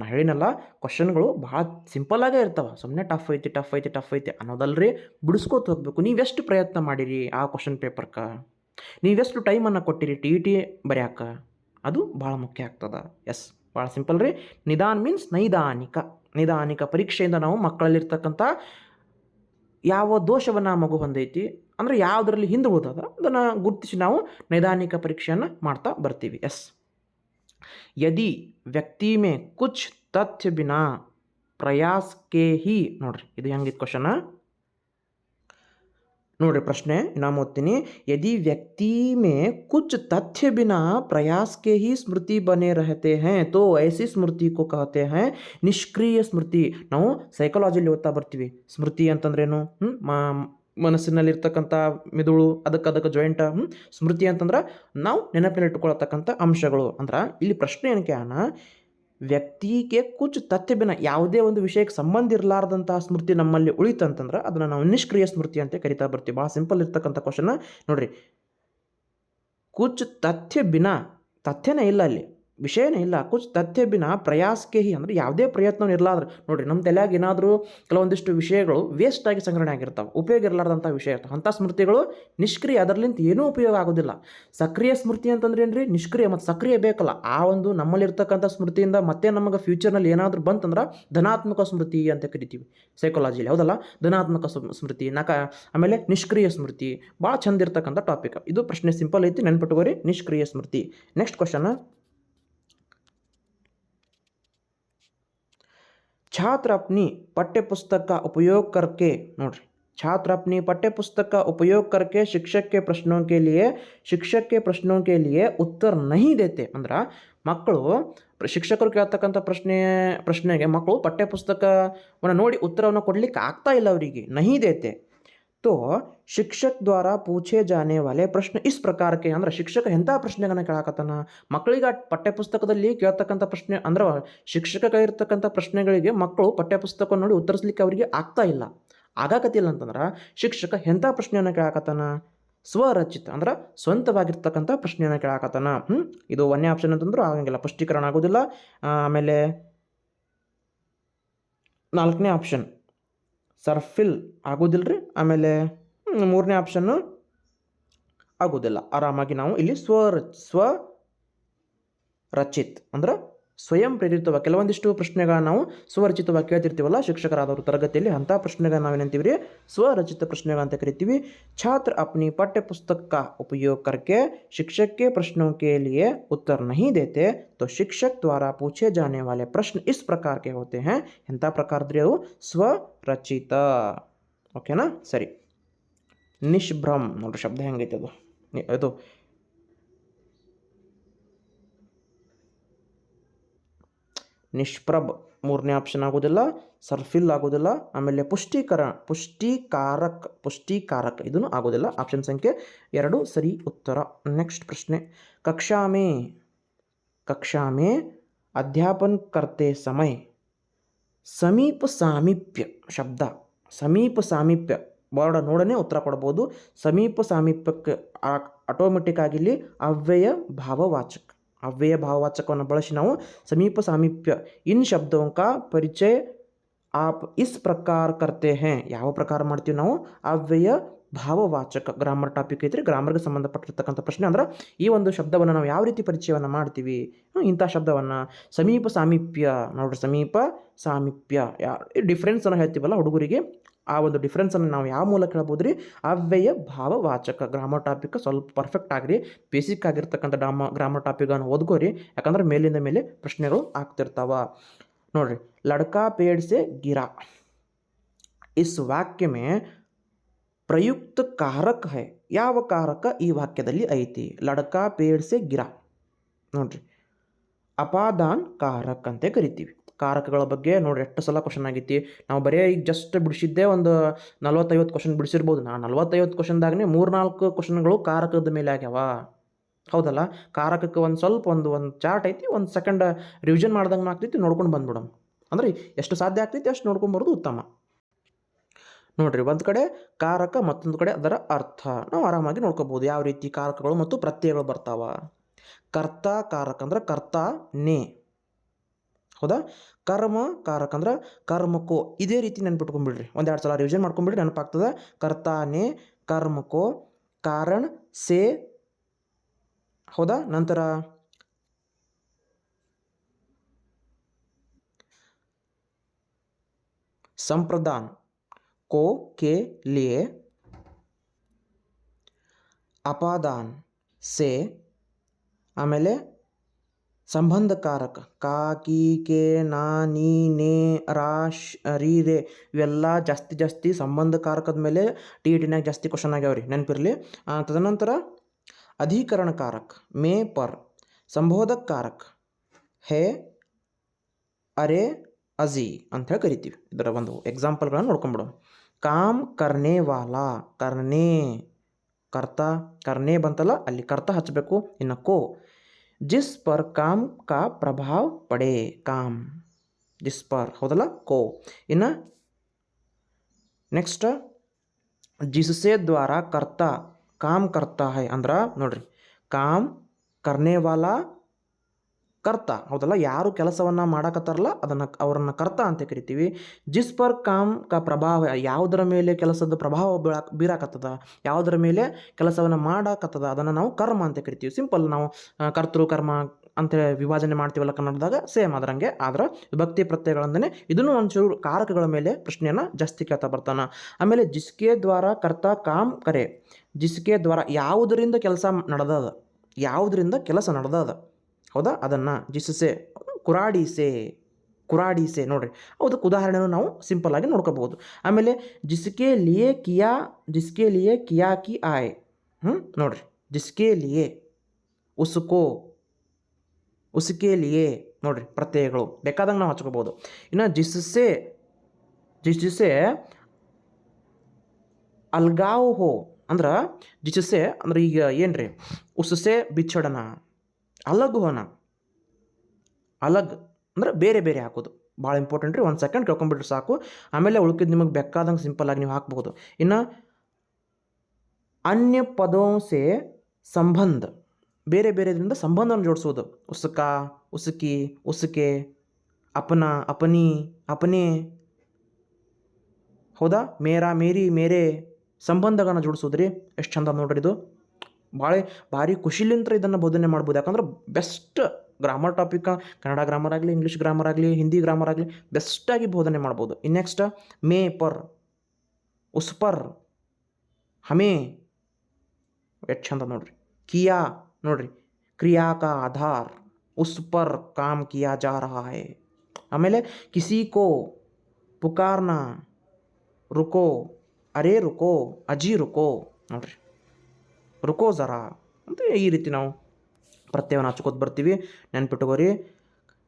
ನಾ ಹೇಳಿನಲ್ಲ ಕ್ವಶನ್ಗಳು ಭಾಳ ಸಿಂಪಲ್ಲಾಗೇ ಇರ್ತಾವೆ. ಸುಮ್ಮನೆ ಟಫ್ ಐತಿ ಟಫ್ ಐತಿ ಟಫ್ ಐತಿ ಅನ್ನೋದಲ್ರಿ ಬಿಡಿಸ್ಕೋತ ಹೋಗ್ಬೇಕು. ನೀವೆಷ್ಟು ಪ್ರಯತ್ನ ಮಾಡಿರಿ ಆ ಕ್ವಶನ್ ಪೇಪರ್ಕ ನೀವೆಷ್ಟು ಟೈಮನ್ನು ಕೊಟ್ಟಿರಿ ಟಿ ಇ ಟಿ ಬರ್ಯಾಕ? ಅದು ಭಾಳ ಮುಖ್ಯ ಆಗ್ತದೆ. ಎಸ್ ಭಾಳ ಸಿಂಪಲ್ ರೀ. ನಿಧಾನ ಮೀನ್ಸ್ ನೈದಾನಿಕ. ನಿಧಾನಿಕ ಪರೀಕ್ಷೆಯಿಂದ ನಾವು ಮಕ್ಕಳಲ್ಲಿರ್ತಕ್ಕಂಥ ಯಾವ ದೋಷವನ್ನು ಮಗು ಹೊಂದೈತಿ, ಅಂದರೆ ಯಾವುದರಲ್ಲಿ ಹಿಂದೆ ಉಳಿದದ, ಅದನ್ನು ಗುರುತಿಸಿ ನಾವು ನೈದಾನಿಕ ಪರೀಕ್ಷೆಯನ್ನು ಮಾಡ್ತಾ ಬರ್ತೀವಿ. ಎಸ್ ಯದಿ ವ್ಯಕ್ತಿ ಮೇ ಕುಚ್ ತಥ್ಯ ಬಿನಾ ಪ್ರಯಾಸ್ ಕೆ ಹಿ ನೋಡ್ರಿ ಇದು ಹೆಂಗಿತ್ತು ಕ್ವಶನ ನೋಡ್ರಿ ಪ್ರಶ್ನೆ ನಾನು ಓದ್ತೀನಿ यदि व्यक्ति में कुछ तथ्य बिना प्रयास के ही स्मृति बने रहते हैं तो ऐसी स्मृति को कहते हैं ನಿಷ್ಕ್ರಿಯ ಸ್ಮೃತಿ ನಾವು ಸೈಕಾಲಜಿಲಿ ಓದ್ತಾ ಬರ್ತೀವಿ ಸ್ಮೃತಿ ಅಂತಂದ್ರೇನು ಹ್ಮ್? ಮ- ಮನಸ್ಸಿನಲ್ಲಿರ್ತಕ್ಕಂಥ ಮಿದುಳು, ಅದಕ್ಕೆ ಅದಕ್ಕೆ ಜಾಯಿಂಟ್ ಸ್ಮೃತಿ ಅಂತಂದ್ರೆ ನಾವು ನೆನಪಿನಲ್ಲಿಟ್ಟುಕೊಳ್ಳತಕ್ಕಂಥ ಅಂಶಗಳು. ಅಂದ್ರೆ ಇಲ್ಲಿ ಪ್ರಶ್ನೆ ಏನಕ್ಕೆ ಅಣ್ಣ ವ್ಯಕ್ತಿಗೆ ಕುಚ್ ತಥ್ಯ ಬಿನ ಯಾವುದೇ ಒಂದು ವಿಷಯಕ್ಕೆ ಸಂಬಂಧ ಇರಲಾರ್ದಂತಹ ಸ್ಮೃತಿ ನಮ್ಮಲ್ಲಿ ಉಳಿತಂತಂದ್ರೆ ಅದನ್ನು ನಾವು ನಿಷ್ಕ್ರಿಯ ಸ್ಮೃತಿ ಅಂತ ಕರಿತಾ ಬರ್ತೀವಿ. ಭಾಳ ಸಿಂಪಲ್ ಇರ್ತಕ್ಕಂಥ ಕ್ವಶನ್ ನೋಡ್ರಿ. ಕುಚ್ ತಥ್ಯ ಬಿನ ತಥ್ಯನೇ ಇಲ್ಲ ಅಲ್ಲಿ. ವಿಷಯನೇ ಇಲ್ಲ. ಕುಚ್ ತಥ್ಯ ಬಿನ ಪ್ರಯಾಸಕ್ಕೆ ಹಿ ಅಂದರೆ ಯಾವುದೇ ಪ್ರಯತ್ನ ಇರಲಾದ್ರೆ ನೋಡಿರಿ ನಮ್ಮ ತಲೆಯಾಗ ಏನಾದರೂ ಕೆಲವೊಂದಿಷ್ಟು ವಿಷಯಗಳು ವೇಸ್ಟ್ ಆಗಿ ಸಂಗ್ರಹಣೆ ಆಗಿರ್ತಾವೆ. ಉಪಯೋಗ ಇರಲಾರ್ದಂಥ ವಿಷಯ ಇರ್ತಾವೆ. ಅಂಥ ಸ್ಮೃತಿಗಳು ನಿಷ್ಕ್ರಿಯ ಅದರಲ್ಲಿಂತ ಏನೂ ಉಪಯೋಗ ಆಗೋದಿಲ್ಲ. ಸಕ್ರಿಯ ಸ್ಮೃತಿ ಅಂತಂದ್ರೆ ಏನು ರೀ ನಿಷ್ಕ್ರಿಯ ಮತ್ತು ಸಕ್ರಿಯ ಬೇಕಲ್ಲ. ಆ ಒಂದು ನಮ್ಮಲ್ಲಿರ್ತಕ್ಕಂಥ ಸ್ಮೃತಿಯಿಂದ ಮತ್ತೆ ನಮಗೆ ಫ್ಯೂಚರ್ನಲ್ಲಿ ಏನಾದರೂ ಬಂತಂದ್ರೆ ಧನಾತ್ಮಕ ಸ್ಮೃತಿ ಅಂತ ಕರಿತೀವಿ. ಸೈಕಾಲಜಿಲಿ ಹೌದಲ್ಲ? ಧನಾತ್ಮಕ ಸ್ಮೃತಿ. ನಕ, ಆಮೇಲೆ ನಿಷ್ಕ್ರಿಯ ಸ್ಮೃತಿ. ಭಾಳ ಚಂದ ಇರ್ತಕ್ಕಂಥ ಟಾಪಿಕ್ ಇದು ಪ್ರಶ್ನೆ ಸಿಂಪಲ್ ಐತಿ, ನೆನ್ಪಿಟ್ಕೋರಿ. ನಿಷ್ಕ್ರಿಯ ಸ್ಮೃತಿ. ನೆಕ್ಸ್ಟ್ ಕ್ವಶನ್ छात्र अपनी पाठ्य पुस्तक का उपयोग करके नोड्री छात्र अपनी पाठ्य पुस्तक का उपयोग करके शिक्षक के प्रश्नों के लिए शिक्षक के प्रश्नों के लिए उत्तर नहीं देते ಅಂದ್ರೆ ಮಕ್ಕಳು ಪ್ರ- ಶಿಕ್ಷಕರು ಕೇಳ್ತಕ್ಕಂಥ ಪ್ರಶ್ನೆ ಪ್ರಶ್ನೆಗೆ ಮಕ್ಕಳು ಪಠ್ಯ ಪುಸ್ತಕವನ್ನು ನೋಡಿ ಉತ್ತರವನ್ನು ಕೊಡಲಿಕ್ಕೆ ಆಗ್ತಾ ಇಲ್ಲ ಅವರಿಗೆ ನಹಿ ದೇತೆ तो ಶಿಕ್ಷಕ ದ್ವಾರ ಪೂಛೆ ಜಾನೆ ವಾಲೆ ಪ್ರಶ್ನೆ ಇಸ್ ಪ್ರಕಾರಕ್ಕೆ ಅಂದ್ರೆ ಶಿಕ್ಷಕ ಎಂಥ ಪ್ರಶ್ನೆಗಳನ್ನ ಕೇಳಾಕತ್ತಾನ? ಮಕ್ಕಳಿಗೆ ಪಠ್ಯಪುಸ್ತಕದಲ್ಲಿ ಕೇಳ್ತಕ್ಕಂಥ ಪ್ರಶ್ನೆ, ಅಂದ್ರೆ ಶಿಕ್ಷಕ ಇರ್ತಕ್ಕಂಥ ಪ್ರಶ್ನೆಗಳಿಗೆ ಮಕ್ಕಳು ಪಠ್ಯಪುಸ್ತಕ ನೋಡಿ ಉತ್ತರಿಸ್ಲಿಕ್ಕೆ ಅವರಿಗೆ ಆಗ್ತಾ ಇಲ್ಲ. ಆಗಾಕತ್ತಿಲ್ಲ ಅಂತಂದ್ರೆ ಶಿಕ್ಷಕ ಎಂಥ ಪ್ರಶ್ನೆಯನ್ನು ಕೇಳಾಕತ್ತಾನ? ಸ್ವರಚಿತ, ಅಂದ್ರೆ ಸ್ವಂತವಾಗಿರ್ತಕ್ಕಂಥ ಪ್ರಶ್ನೆಯನ್ನು ಕೇಳಾಕತ್ತಾನ. ಹ್ಞೂ ಇದು ಒಂದೇ ಆಪ್ಷನ್ ಅಂತಂದ್ರೆ ಆಗಂಗಿಲ್ಲ, ಪುಷ್ಟೀಕರಣ ಆಗೋದಿಲ್ಲ. ಆಮೇಲೆ ನಾಲ್ಕನೇ ಆಪ್ಷನ್ ಸರ್ಫಿಲ್ ಆಗೋದಿಲ್ಲ ರೀ ಆಮೇಲೆ ಮೂರನೇ ಆಪ್ಷನ್ನು ಆಗೋದಿಲ್ಲ. ಆರಾಮಾಗಿ ನಾವು ಇಲ್ಲಿ ಸ್ವ ಸ್ವ ರಚಿತ್ ಅಂದ್ರೆ ಸ್ವಯಂ ಪ್ರೇರಿತವಾಗಿ ಕೆಲವೊಂದಿಷ್ಟು ಪ್ರಶ್ನೆಗಳನ್ನ ನಾವು ಸ್ವರಚಿತವಾಗಿ ಕೇಳ್ತಿರ್ತೀವಲ್ಲ ಶಿಕ್ಷಕರಾದವರು ತರಗತಿಯಲ್ಲಿ ಅಂಥ ಪ್ರಶ್ನೆಗಳನ್ನ ನಾವೇನಂತೀವಿ ರೀ ಸ್ವರಚಿತ ಪ್ರಶ್ನೆಗಳಂತ ಕರಿತೀವಿ छात्र अपनी पाठ्य पुस्तक का उपयोग करके शिक्षक के प्रश्नों के लिए उत्तर नहीं देते तो शिक्षक द्वारा पूछे जाने वाले प्रश्न इस प्रकार के होते हैं ಎಂಥ ಪ್ರಕಾರದ್ರಿ ಅವು ಸ್ವರಚಿತ ಓಕೆನಾ ಸರಿ ನಿಷ್ಭ್ರಮ್ ನೋಡ್ರಿ ಶಬ್ದ ಹೆಂಗೈತೆ ಅದು ನಿ- ಇದು ನಿಷ್ಪ್ರಭ್ ಮೂರನೇ ಆಪ್ಷನ್ ಆಗೋದಿಲ್ಲ, ಸರ್ಫಿಲ್ ಆಗೋದಿಲ್ಲ, ಆಮೇಲೆ ಪುಷ್ಟೀಕರ, ಪುಷ್ಟೀಕಾರಕ್ ಪುಷ್ಟೀಕಾರಕ್ ಇದನ್ನು ಆಗೋದಿಲ್ಲ. ಆಪ್ಷನ್ ಸಂಖ್ಯೆ ಎರಡು, ಸರಿ ಉತ್ತರ. ನೆಕ್ಸ್ಟ್ ಪ್ರಶ್ನೆ. ಕಕ್ಷಾ ಮೇ ಕಕ್ಷಾ ಮೇ ಅಧ್ಯಾಪನ್ ಕರ್ತೆ ಸಮಯ ಸಮೀಪ ಸಾಮೀಪ್ಯ ಶಬ್ದ ಸಮೀಪ ಸಾಮೀಪ್ಯ ವರ್ಡ್ ನೋಡನೆ ಉತ್ತರ ಕೊಡ್ಬೋದು. ಸಮೀಪ ಸಾಮೀಪ್ಯಕ್ಕೆ ಆಟೋಮೆಟಿಕ್ ಇಲ್ಲಿ ಅವ್ಯಯ ಭಾವವಾಚಕ. ಅವ್ಯಯ ಭಾವವಾಚಕವನ್ನು ಬಳಸಿ ನಾವು ಸಮೀಪ ಸಾಮೀಪ್ಯ, ಇನ್ ಶಬ್ದೋं का ಪರಿಚಯ, ಆಪ್ ಇಸ್ ಪ್ರಕಾರ ಕರ್ತೆ ಹೇ, ಯಾವ ಪ್ರಕಾರ ಮಾಡ್ತೀವಿ ನಾವು? ಅವ್ಯಯ ಭಾವವಾಚಕ ಗ್ರಾಮರ್ ಟಾಪಿಕ್ ಐತ್ರಿ ಗ್ರಾಮರ್ಗೆ ಸಂಬಂಧಪಟ್ಟಿರ್ತಕ್ಕಂಥ ಪ್ರಶ್ನೆ ಅಂದ್ರೆ ಈ ಒಂದು ಶಬ್ದವನ್ನು ನಾವು ಯಾವ ರೀತಿ ಪರಿಚಯವನ್ನು ಮಾಡ್ತೀವಿ? ಇಂಥ ಶಬ್ದವನ್ನು ಸಮೀಪ ಸಾಮೀಪ್ಯ, ನೋಡ್ರಿ ಸಮೀಪ ಸಾಮೀಪ್ಯ, ಯಾ ಡಿಫ್ರೆನ್ಸನ್ನು ಹೇಳ್ತೀವಲ್ಲ ಹುಡುಗರಿಗೆ. ಆ ಒಂದು ಡಿಫ್ರೆನ್ಸನ್ನು ನಾವು ಯಾವ ಮೂಲಕ ಹೇಳ್ಬೋದು ರೀ ಅವ್ಯಯ ಭಾವವಾಚಕ ಗ್ರಾಮರ್ ಟಾಪಿಕ್ ಸ್ವಲ್ಪ ಪರ್ಫೆಕ್ಟ್ ಆಗ್ರಿ. ಬೇಸಿಕ್ ಆಗಿರ್ತಕ್ಕಂಥ ಡಾಮ ಗ್ರಾಮರ್ ಟಾಪಿಕನ್ನು ಓದ್ಕೋರಿ. ಯಾಕಂದ್ರೆ ಮೇಲಿಂದ ಮೇಲೆ ಪ್ರಶ್ನೆಗಳು ಆಗ್ತಿರ್ತಾವ. ನೋಡ್ರಿ, ಲಡ್ಕಾ ಪೇಡ್ಸೆ ಗಿರಾ. ಇಸ್ ವಾಕ್ಯಮೇ ಪ್ರಯುಕ್ತ ಕಾರಕ ಹೈ. ಯಾವ ಕಾರಕ ಈ ವಾಕ್ಯದಲ್ಲಿ ಐತಿ? ಲಡ್ಕಾ ಪೇಡ್ಸೆ ಗಿರಾ. ನೋಡ್ರಿ, ಅಪಾದಾನ್ ಕಾರಕ್ ಅಂತ ಕರಿತೀವಿ. ಕಾರಕಗಳ ಬಗ್ಗೆ ನೋಡಿ ಎಷ್ಟು ಸಲ ಕ್ವಶನ್ ಆಗೈತಿ. ನಾವು ಬರೀ ಈಗ ಜಸ್ಟ್ ಬಿಡಿಸಿದ್ದೆ ಒಂದು ನಲ್ವತ್ತೈವತ್ತು ಕ್ವಶನ್ ಬಿಡಿಸಿರ್ಬೋದು. ನಾ ನಲ್ವತ್ತೈವತ್ತು ಕ್ವಶನ್ದಾಗನೇ ಮೂರ್ನಾಲ್ಕು ಕ್ವಶನ್ಗಳು ಕಾರಕದ ಮೇಲೆ ಆಗ್ಯಾವ. ಹೌದಲ್ಲ? ಕಾರಕಕ್ಕೆ ಒಂದು ಸ್ವಲ್ಪ ಒಂದು ಒಂದು ಚಾರ್ಟ್ ಐತಿ, ಒಂದು ಸೆಕೆಂಡ್ ರಿವಿಷನ್ ಮಾಡ್ದಂಗೆ ಆಗ್ತೈತಿ, ನೋಡ್ಕೊಂಡು ಬಂದ್ಬಿಡಮ್ ಅಂದ್ರೆ ಎಷ್ಟು ಸಾಧ್ಯ ಆಗ್ತೈತಿ ಅಷ್ಟು ನೋಡ್ಕೊಂಡು ಬರೋದು ಉತ್ತಮ. ನೋಡ್ರಿ, ಒಂದು ಕಡೆ ಕಾರಕ, ಮತ್ತೊಂದು ಕಡೆ ಅದರ ಅರ್ಥ. ನಾವು ಆರಾಮಾಗಿ ನೋಡ್ಕೋಬೋದು ಯಾವ ರೀತಿ ಕಾರಕಗಳು ಮತ್ತು ಪ್ರತ್ಯಯಗಳು ಬರ್ತಾವ. ಕರ್ತ, ಕಾರಕ ಅಂದ್ರೆ ಕರ್ತ, ನೇ. ಹೌದಾ ಕರ್ಮ ಕಾರಕ ಅಂದ್ರೆ ಕರ್ಮಕೋ ಇದೇ ರೀತಿ ನೆನ್ಪಿಟ್ಕೊಂಡ್ಬಿಡ್ರಿ ಒಂದೆರಡು ಸಲ ರಿವಿಷನ್ ಮಾಡ್ಕೊಂಡ್ಬಿಡ್ರಿ ನೆನಪಾಗ್ತದೆ ಕರ್ತ ನೇ ಕರ್ಮಕೋ ಕಾರಣ ಸೇ ಹೌದಾ ನಂತರ ಸಂಪ್ರದಾನ್ को के लिए ಅಪಾದಾನ್ ಸೆ ಆಮೇಲೆ ಸಂಬಂಧಕಾರಕ. ಕಾ ಕಿ ಕೆ ನಾ ನೀ ನೇ ರಾಶ್ ರೀ ರೇ ಇವೆಲ್ಲ ಜಾಸ್ತಿ ಜಾಸ್ತಿ ಸಂಬಂಧಕಾರಕದ ಮೇಲೆ ಟಿ ಇ ಜಾಸ್ತಿ ಕ್ವಶನ್ ಆಗ್ಯಾವ ರೀ ನೆನಪಿರಲಿ ತದನಂತರ ಅಧಿಕರಣಕಾರಕ. ಮೇ ಪರ್. ಸಂಬೋಧಕಾರಕ ಹೇ ಅರೆ ಅಜಿ ಅಂತ ಹೇಳಿ ಕರಿತೀವಿ. ಇದರ ಒಂದು ಎಕ್ಸಾಂಪಲ್ಗಳನ್ನು ನೋಡ್ಕೊಂಬಿಡೋಣ. ಕಾಮ್ ಕರ್ನೆ ವಾಲ. ಕರ್ನೆ ಕರ್ತ. ಕರ್ನೇ ಬಂತಲ್ಲ, ಅಲ್ಲಿ ಕರ್ತ ಹಚ್ಚಬೇಕು ಇನ್ನು ಕೋ. ಜಿಸ್ ಪರ್ ಕಾಮ್ ಕಾ ಪ್ರಭಾವ ಪಡೆ ಕಾಮ್ ಜಿಸ್ ಪರ್ ಹೌದಲ್ಲ ಕೋ ಇನ್ನು ನೆಕ್ಸ್ಟ್ ಜಿಸ್ಸೆ ದ್ವಾರ ಕರ್ತ ಕಾಮ್ ಕರ್ತಾ ಹೈ ಅಂದ್ರೆ ನೋಡ್ರಿ ಕಾಮ್ ಕರ್ನೆ ವಾಲಾ ಕರ್ತ. ಹೌದಲ್ಲ? ಯಾರು ಕೆಲಸವನ್ನು ಮಾಡಕತ್ತಾರಲ್ಲ, ಅದನ್ನು ಅವರನ್ನು ಕರ್ತ ಅಂತ ಕರಿತೀವಿ. ಜಿಸ್ ಪರ್ ಕಾಮ್ ಕ ಪ್ರಭಾವ, ಯಾವುದರ ಮೇಲೆ ಕೆಲಸದ ಪ್ರಭಾವ ಬೀಳಾಕ ಬೀರಾಕತ್ತದ ಯಾವುದರ ಮೇಲೆ ಕೆಲಸವನ್ನು ಮಾಡಾಕತ್ತದ? ಅದನ್ನು ನಾವು ಕರ್ಮ ಅಂತ ಕರಿತೀವಿ. ಸಿಂಪಲ್ ನಾವು ಕರ್ತೃ, ಕರ್ಮ ಅಂತ ವಿಭಾಜನೆ ಮಾಡ್ತೀವಲ್ಲ ಕನ್ನಡದಾಗ, ಸೇಮ್ ಅದರಂಗೆ. ಆದ್ರೆ ವಿಭಕ್ತಿ ಪ್ರತ್ಯಯಗಳಂದನೆ ಇದನ್ನು ಒಂಚೂರು ಕಾರಕಗಳ ಮೇಲೆ ಪ್ರಶ್ನೆಯನ್ನು ಜಾಸ್ತಿ ಕೇಳ್ತಾ ಬರ್ತಾನೆ. ಆಮೇಲೆ ಜಿಸ್ಕೆ ದ್ವಾರ ಕರ್ತ ಕಾಮ್ ಕರೆ. ಜಿಸ್ಕೆ ದ್ವಾರ ಯಾವುದರಿಂದ ಕೆಲಸ ನಡೆದದ? ಯಾವುದರಿಂದ ಕೆಲಸ ನಡೆದದ? ಹೌದಾ? ಅದನ್ನು ಜಿಸುಸೆ ಕುರಾಡಿಸೆ ಕುರಾಡಿಸೆ ನೋಡ್ರಿ. ಅದಕ್ಕೆ ಉದಾಹರಣೆ ನಾವು ಸಿಂಪಲ್ ಆಗಿ ನೋಡ್ಕೋಬಹುದು. ಆಮೇಲೆ ಜಿಸ್ಕೆ ಲಿಯೇ ಕಿಯಾ ಜಿಸ್ಕೆ ಲಿಯೇ ಕಿಯಾ ಕಿ ಆಯ್. ಹ್ಞೂ ನೋಡ್ರಿ. ಜಿಸ್ಕೆ ಲಿಯೇ ಉಸುಕೋ ಉಸುಕೆ ಲಿಯೇ ನೋಡ್ರಿ ಪ್ರತ್ಯಯಗಳು. ಬೇಕಾದಂಗೆ ನಾವು ಹಚ್ಕೋಬೋದು ಇನ್ನು ಜಿಸ್ಸೆ ಜಿಸ್ಸೆ ಅಲ್ಗಾವ್ ಹೋ ಅಂದ್ರೆ ಜಿಸಸೆ ಅಂದ್ರೆ ಈಗ ಏನ್ರಿ? ಉಸ್ಸೆ ಬಿಚ್ಚಡನ ಅಲಗ್ ಹೋನ ಅಲಗ್ ಅಂದ್ರೆ ಬೇರೆ ಬೇರೆ ಹಾಕೋದು. ಭಾಳ ಇಂಪಾರ್ಟೆಂಟ್ ರೀ. ಒಂದು ಸೆಕೆಂಡ್ ಕೇಳ್ಕೊಂಬಿಟ್ರೆ ಸಾಕು. ಆಮೇಲೆ ಉಳ್ಕಿದ್ದು ನಿಮಗೆ ಬೇಕಾದಂಗೆ ಸಿಂಪಲ್ ಆಗಿ ನೀವು ಹಾಕ್ಬೋದು. ಇನ್ನು ಅನ್ಯ ಪದೋಸೆ ಸಂಬಂಧ. ಬೇರೆ ಬೇರೆದ್ರಿಂದ ಸಂಬಂಧವನ್ನು ಜೋಡಿಸೋದು. ಉಸುಕ, ಉಸುಕಿ, ಉಸುಕೆ, ಅಪನ, ಅಪನಿ, ಅಪನೆ. ಹೌದಾ? ಮೇರಾ, ಮೇರಿ, ಮೇರೆ. ಸಂಬಂಧಗಳನ್ನ ಜೋಡಿಸೋದ್ರಿ. ಎಷ್ಟು ಚಂದ ನೋಡ್ರಿ ಇದು. ಭಾಳ ಭಾರಿ ಖುಷಿಲಿಂತ್ರ ಇದನ್ನು ಬೋಧನೆ ಮಾಡ್ಬೋದು. ಯಾಕಂದ್ರೆ best grammar topic Kannada grammar ಆಗಲಿ ಇಂಗ್ಲೀಷ್ ಗ್ರಾಮರ್ ಆಗಲಿ ಹಿಂದಿ ಗ್ರಾಮರ್ ಆಗಲಿ ಬೆಸ್ಟಾಗಿ ಬೋಧನೆ ಮಾಡ್ಬೋದು. ಇನ್ನು ನೆಕ್ಸ್ಟ್ ಮೇ, ಪರ್, ಉಸ್, ಪರ್, ಹಮೇ ಎಷ್ಟು ಚಂದ ನೋಡ್ರಿ. ಕಿಯಾ, ನೋಡ್ರಿ. ಕ್ರಿಯಾ ಕಾ ಆಧಾರ್, ಉಸ್, ಪರ್, ಕಾಮ್ ಕಿಯಾ ಜಾ ರಹಾ ಆಮೇಲೆ ಕಿಸಿ ಕೋ, ಪುಕಾರ್ನಾ, ರುಕೋ, ಅರೇ ರುಕೋ, ಅಜಿ ರುಕೋ, ನೋಡ್ರಿ. ರುಕೋ ಅಂತ ಈ ರೀತಿ ನಾವು ಪ್ರತ್ಯಯವನ್ನು ಹಚ್ಕೋತ ಬರ್ತೀವಿ. ನೆನ್ಪಿಟ್ಕೋರಿ.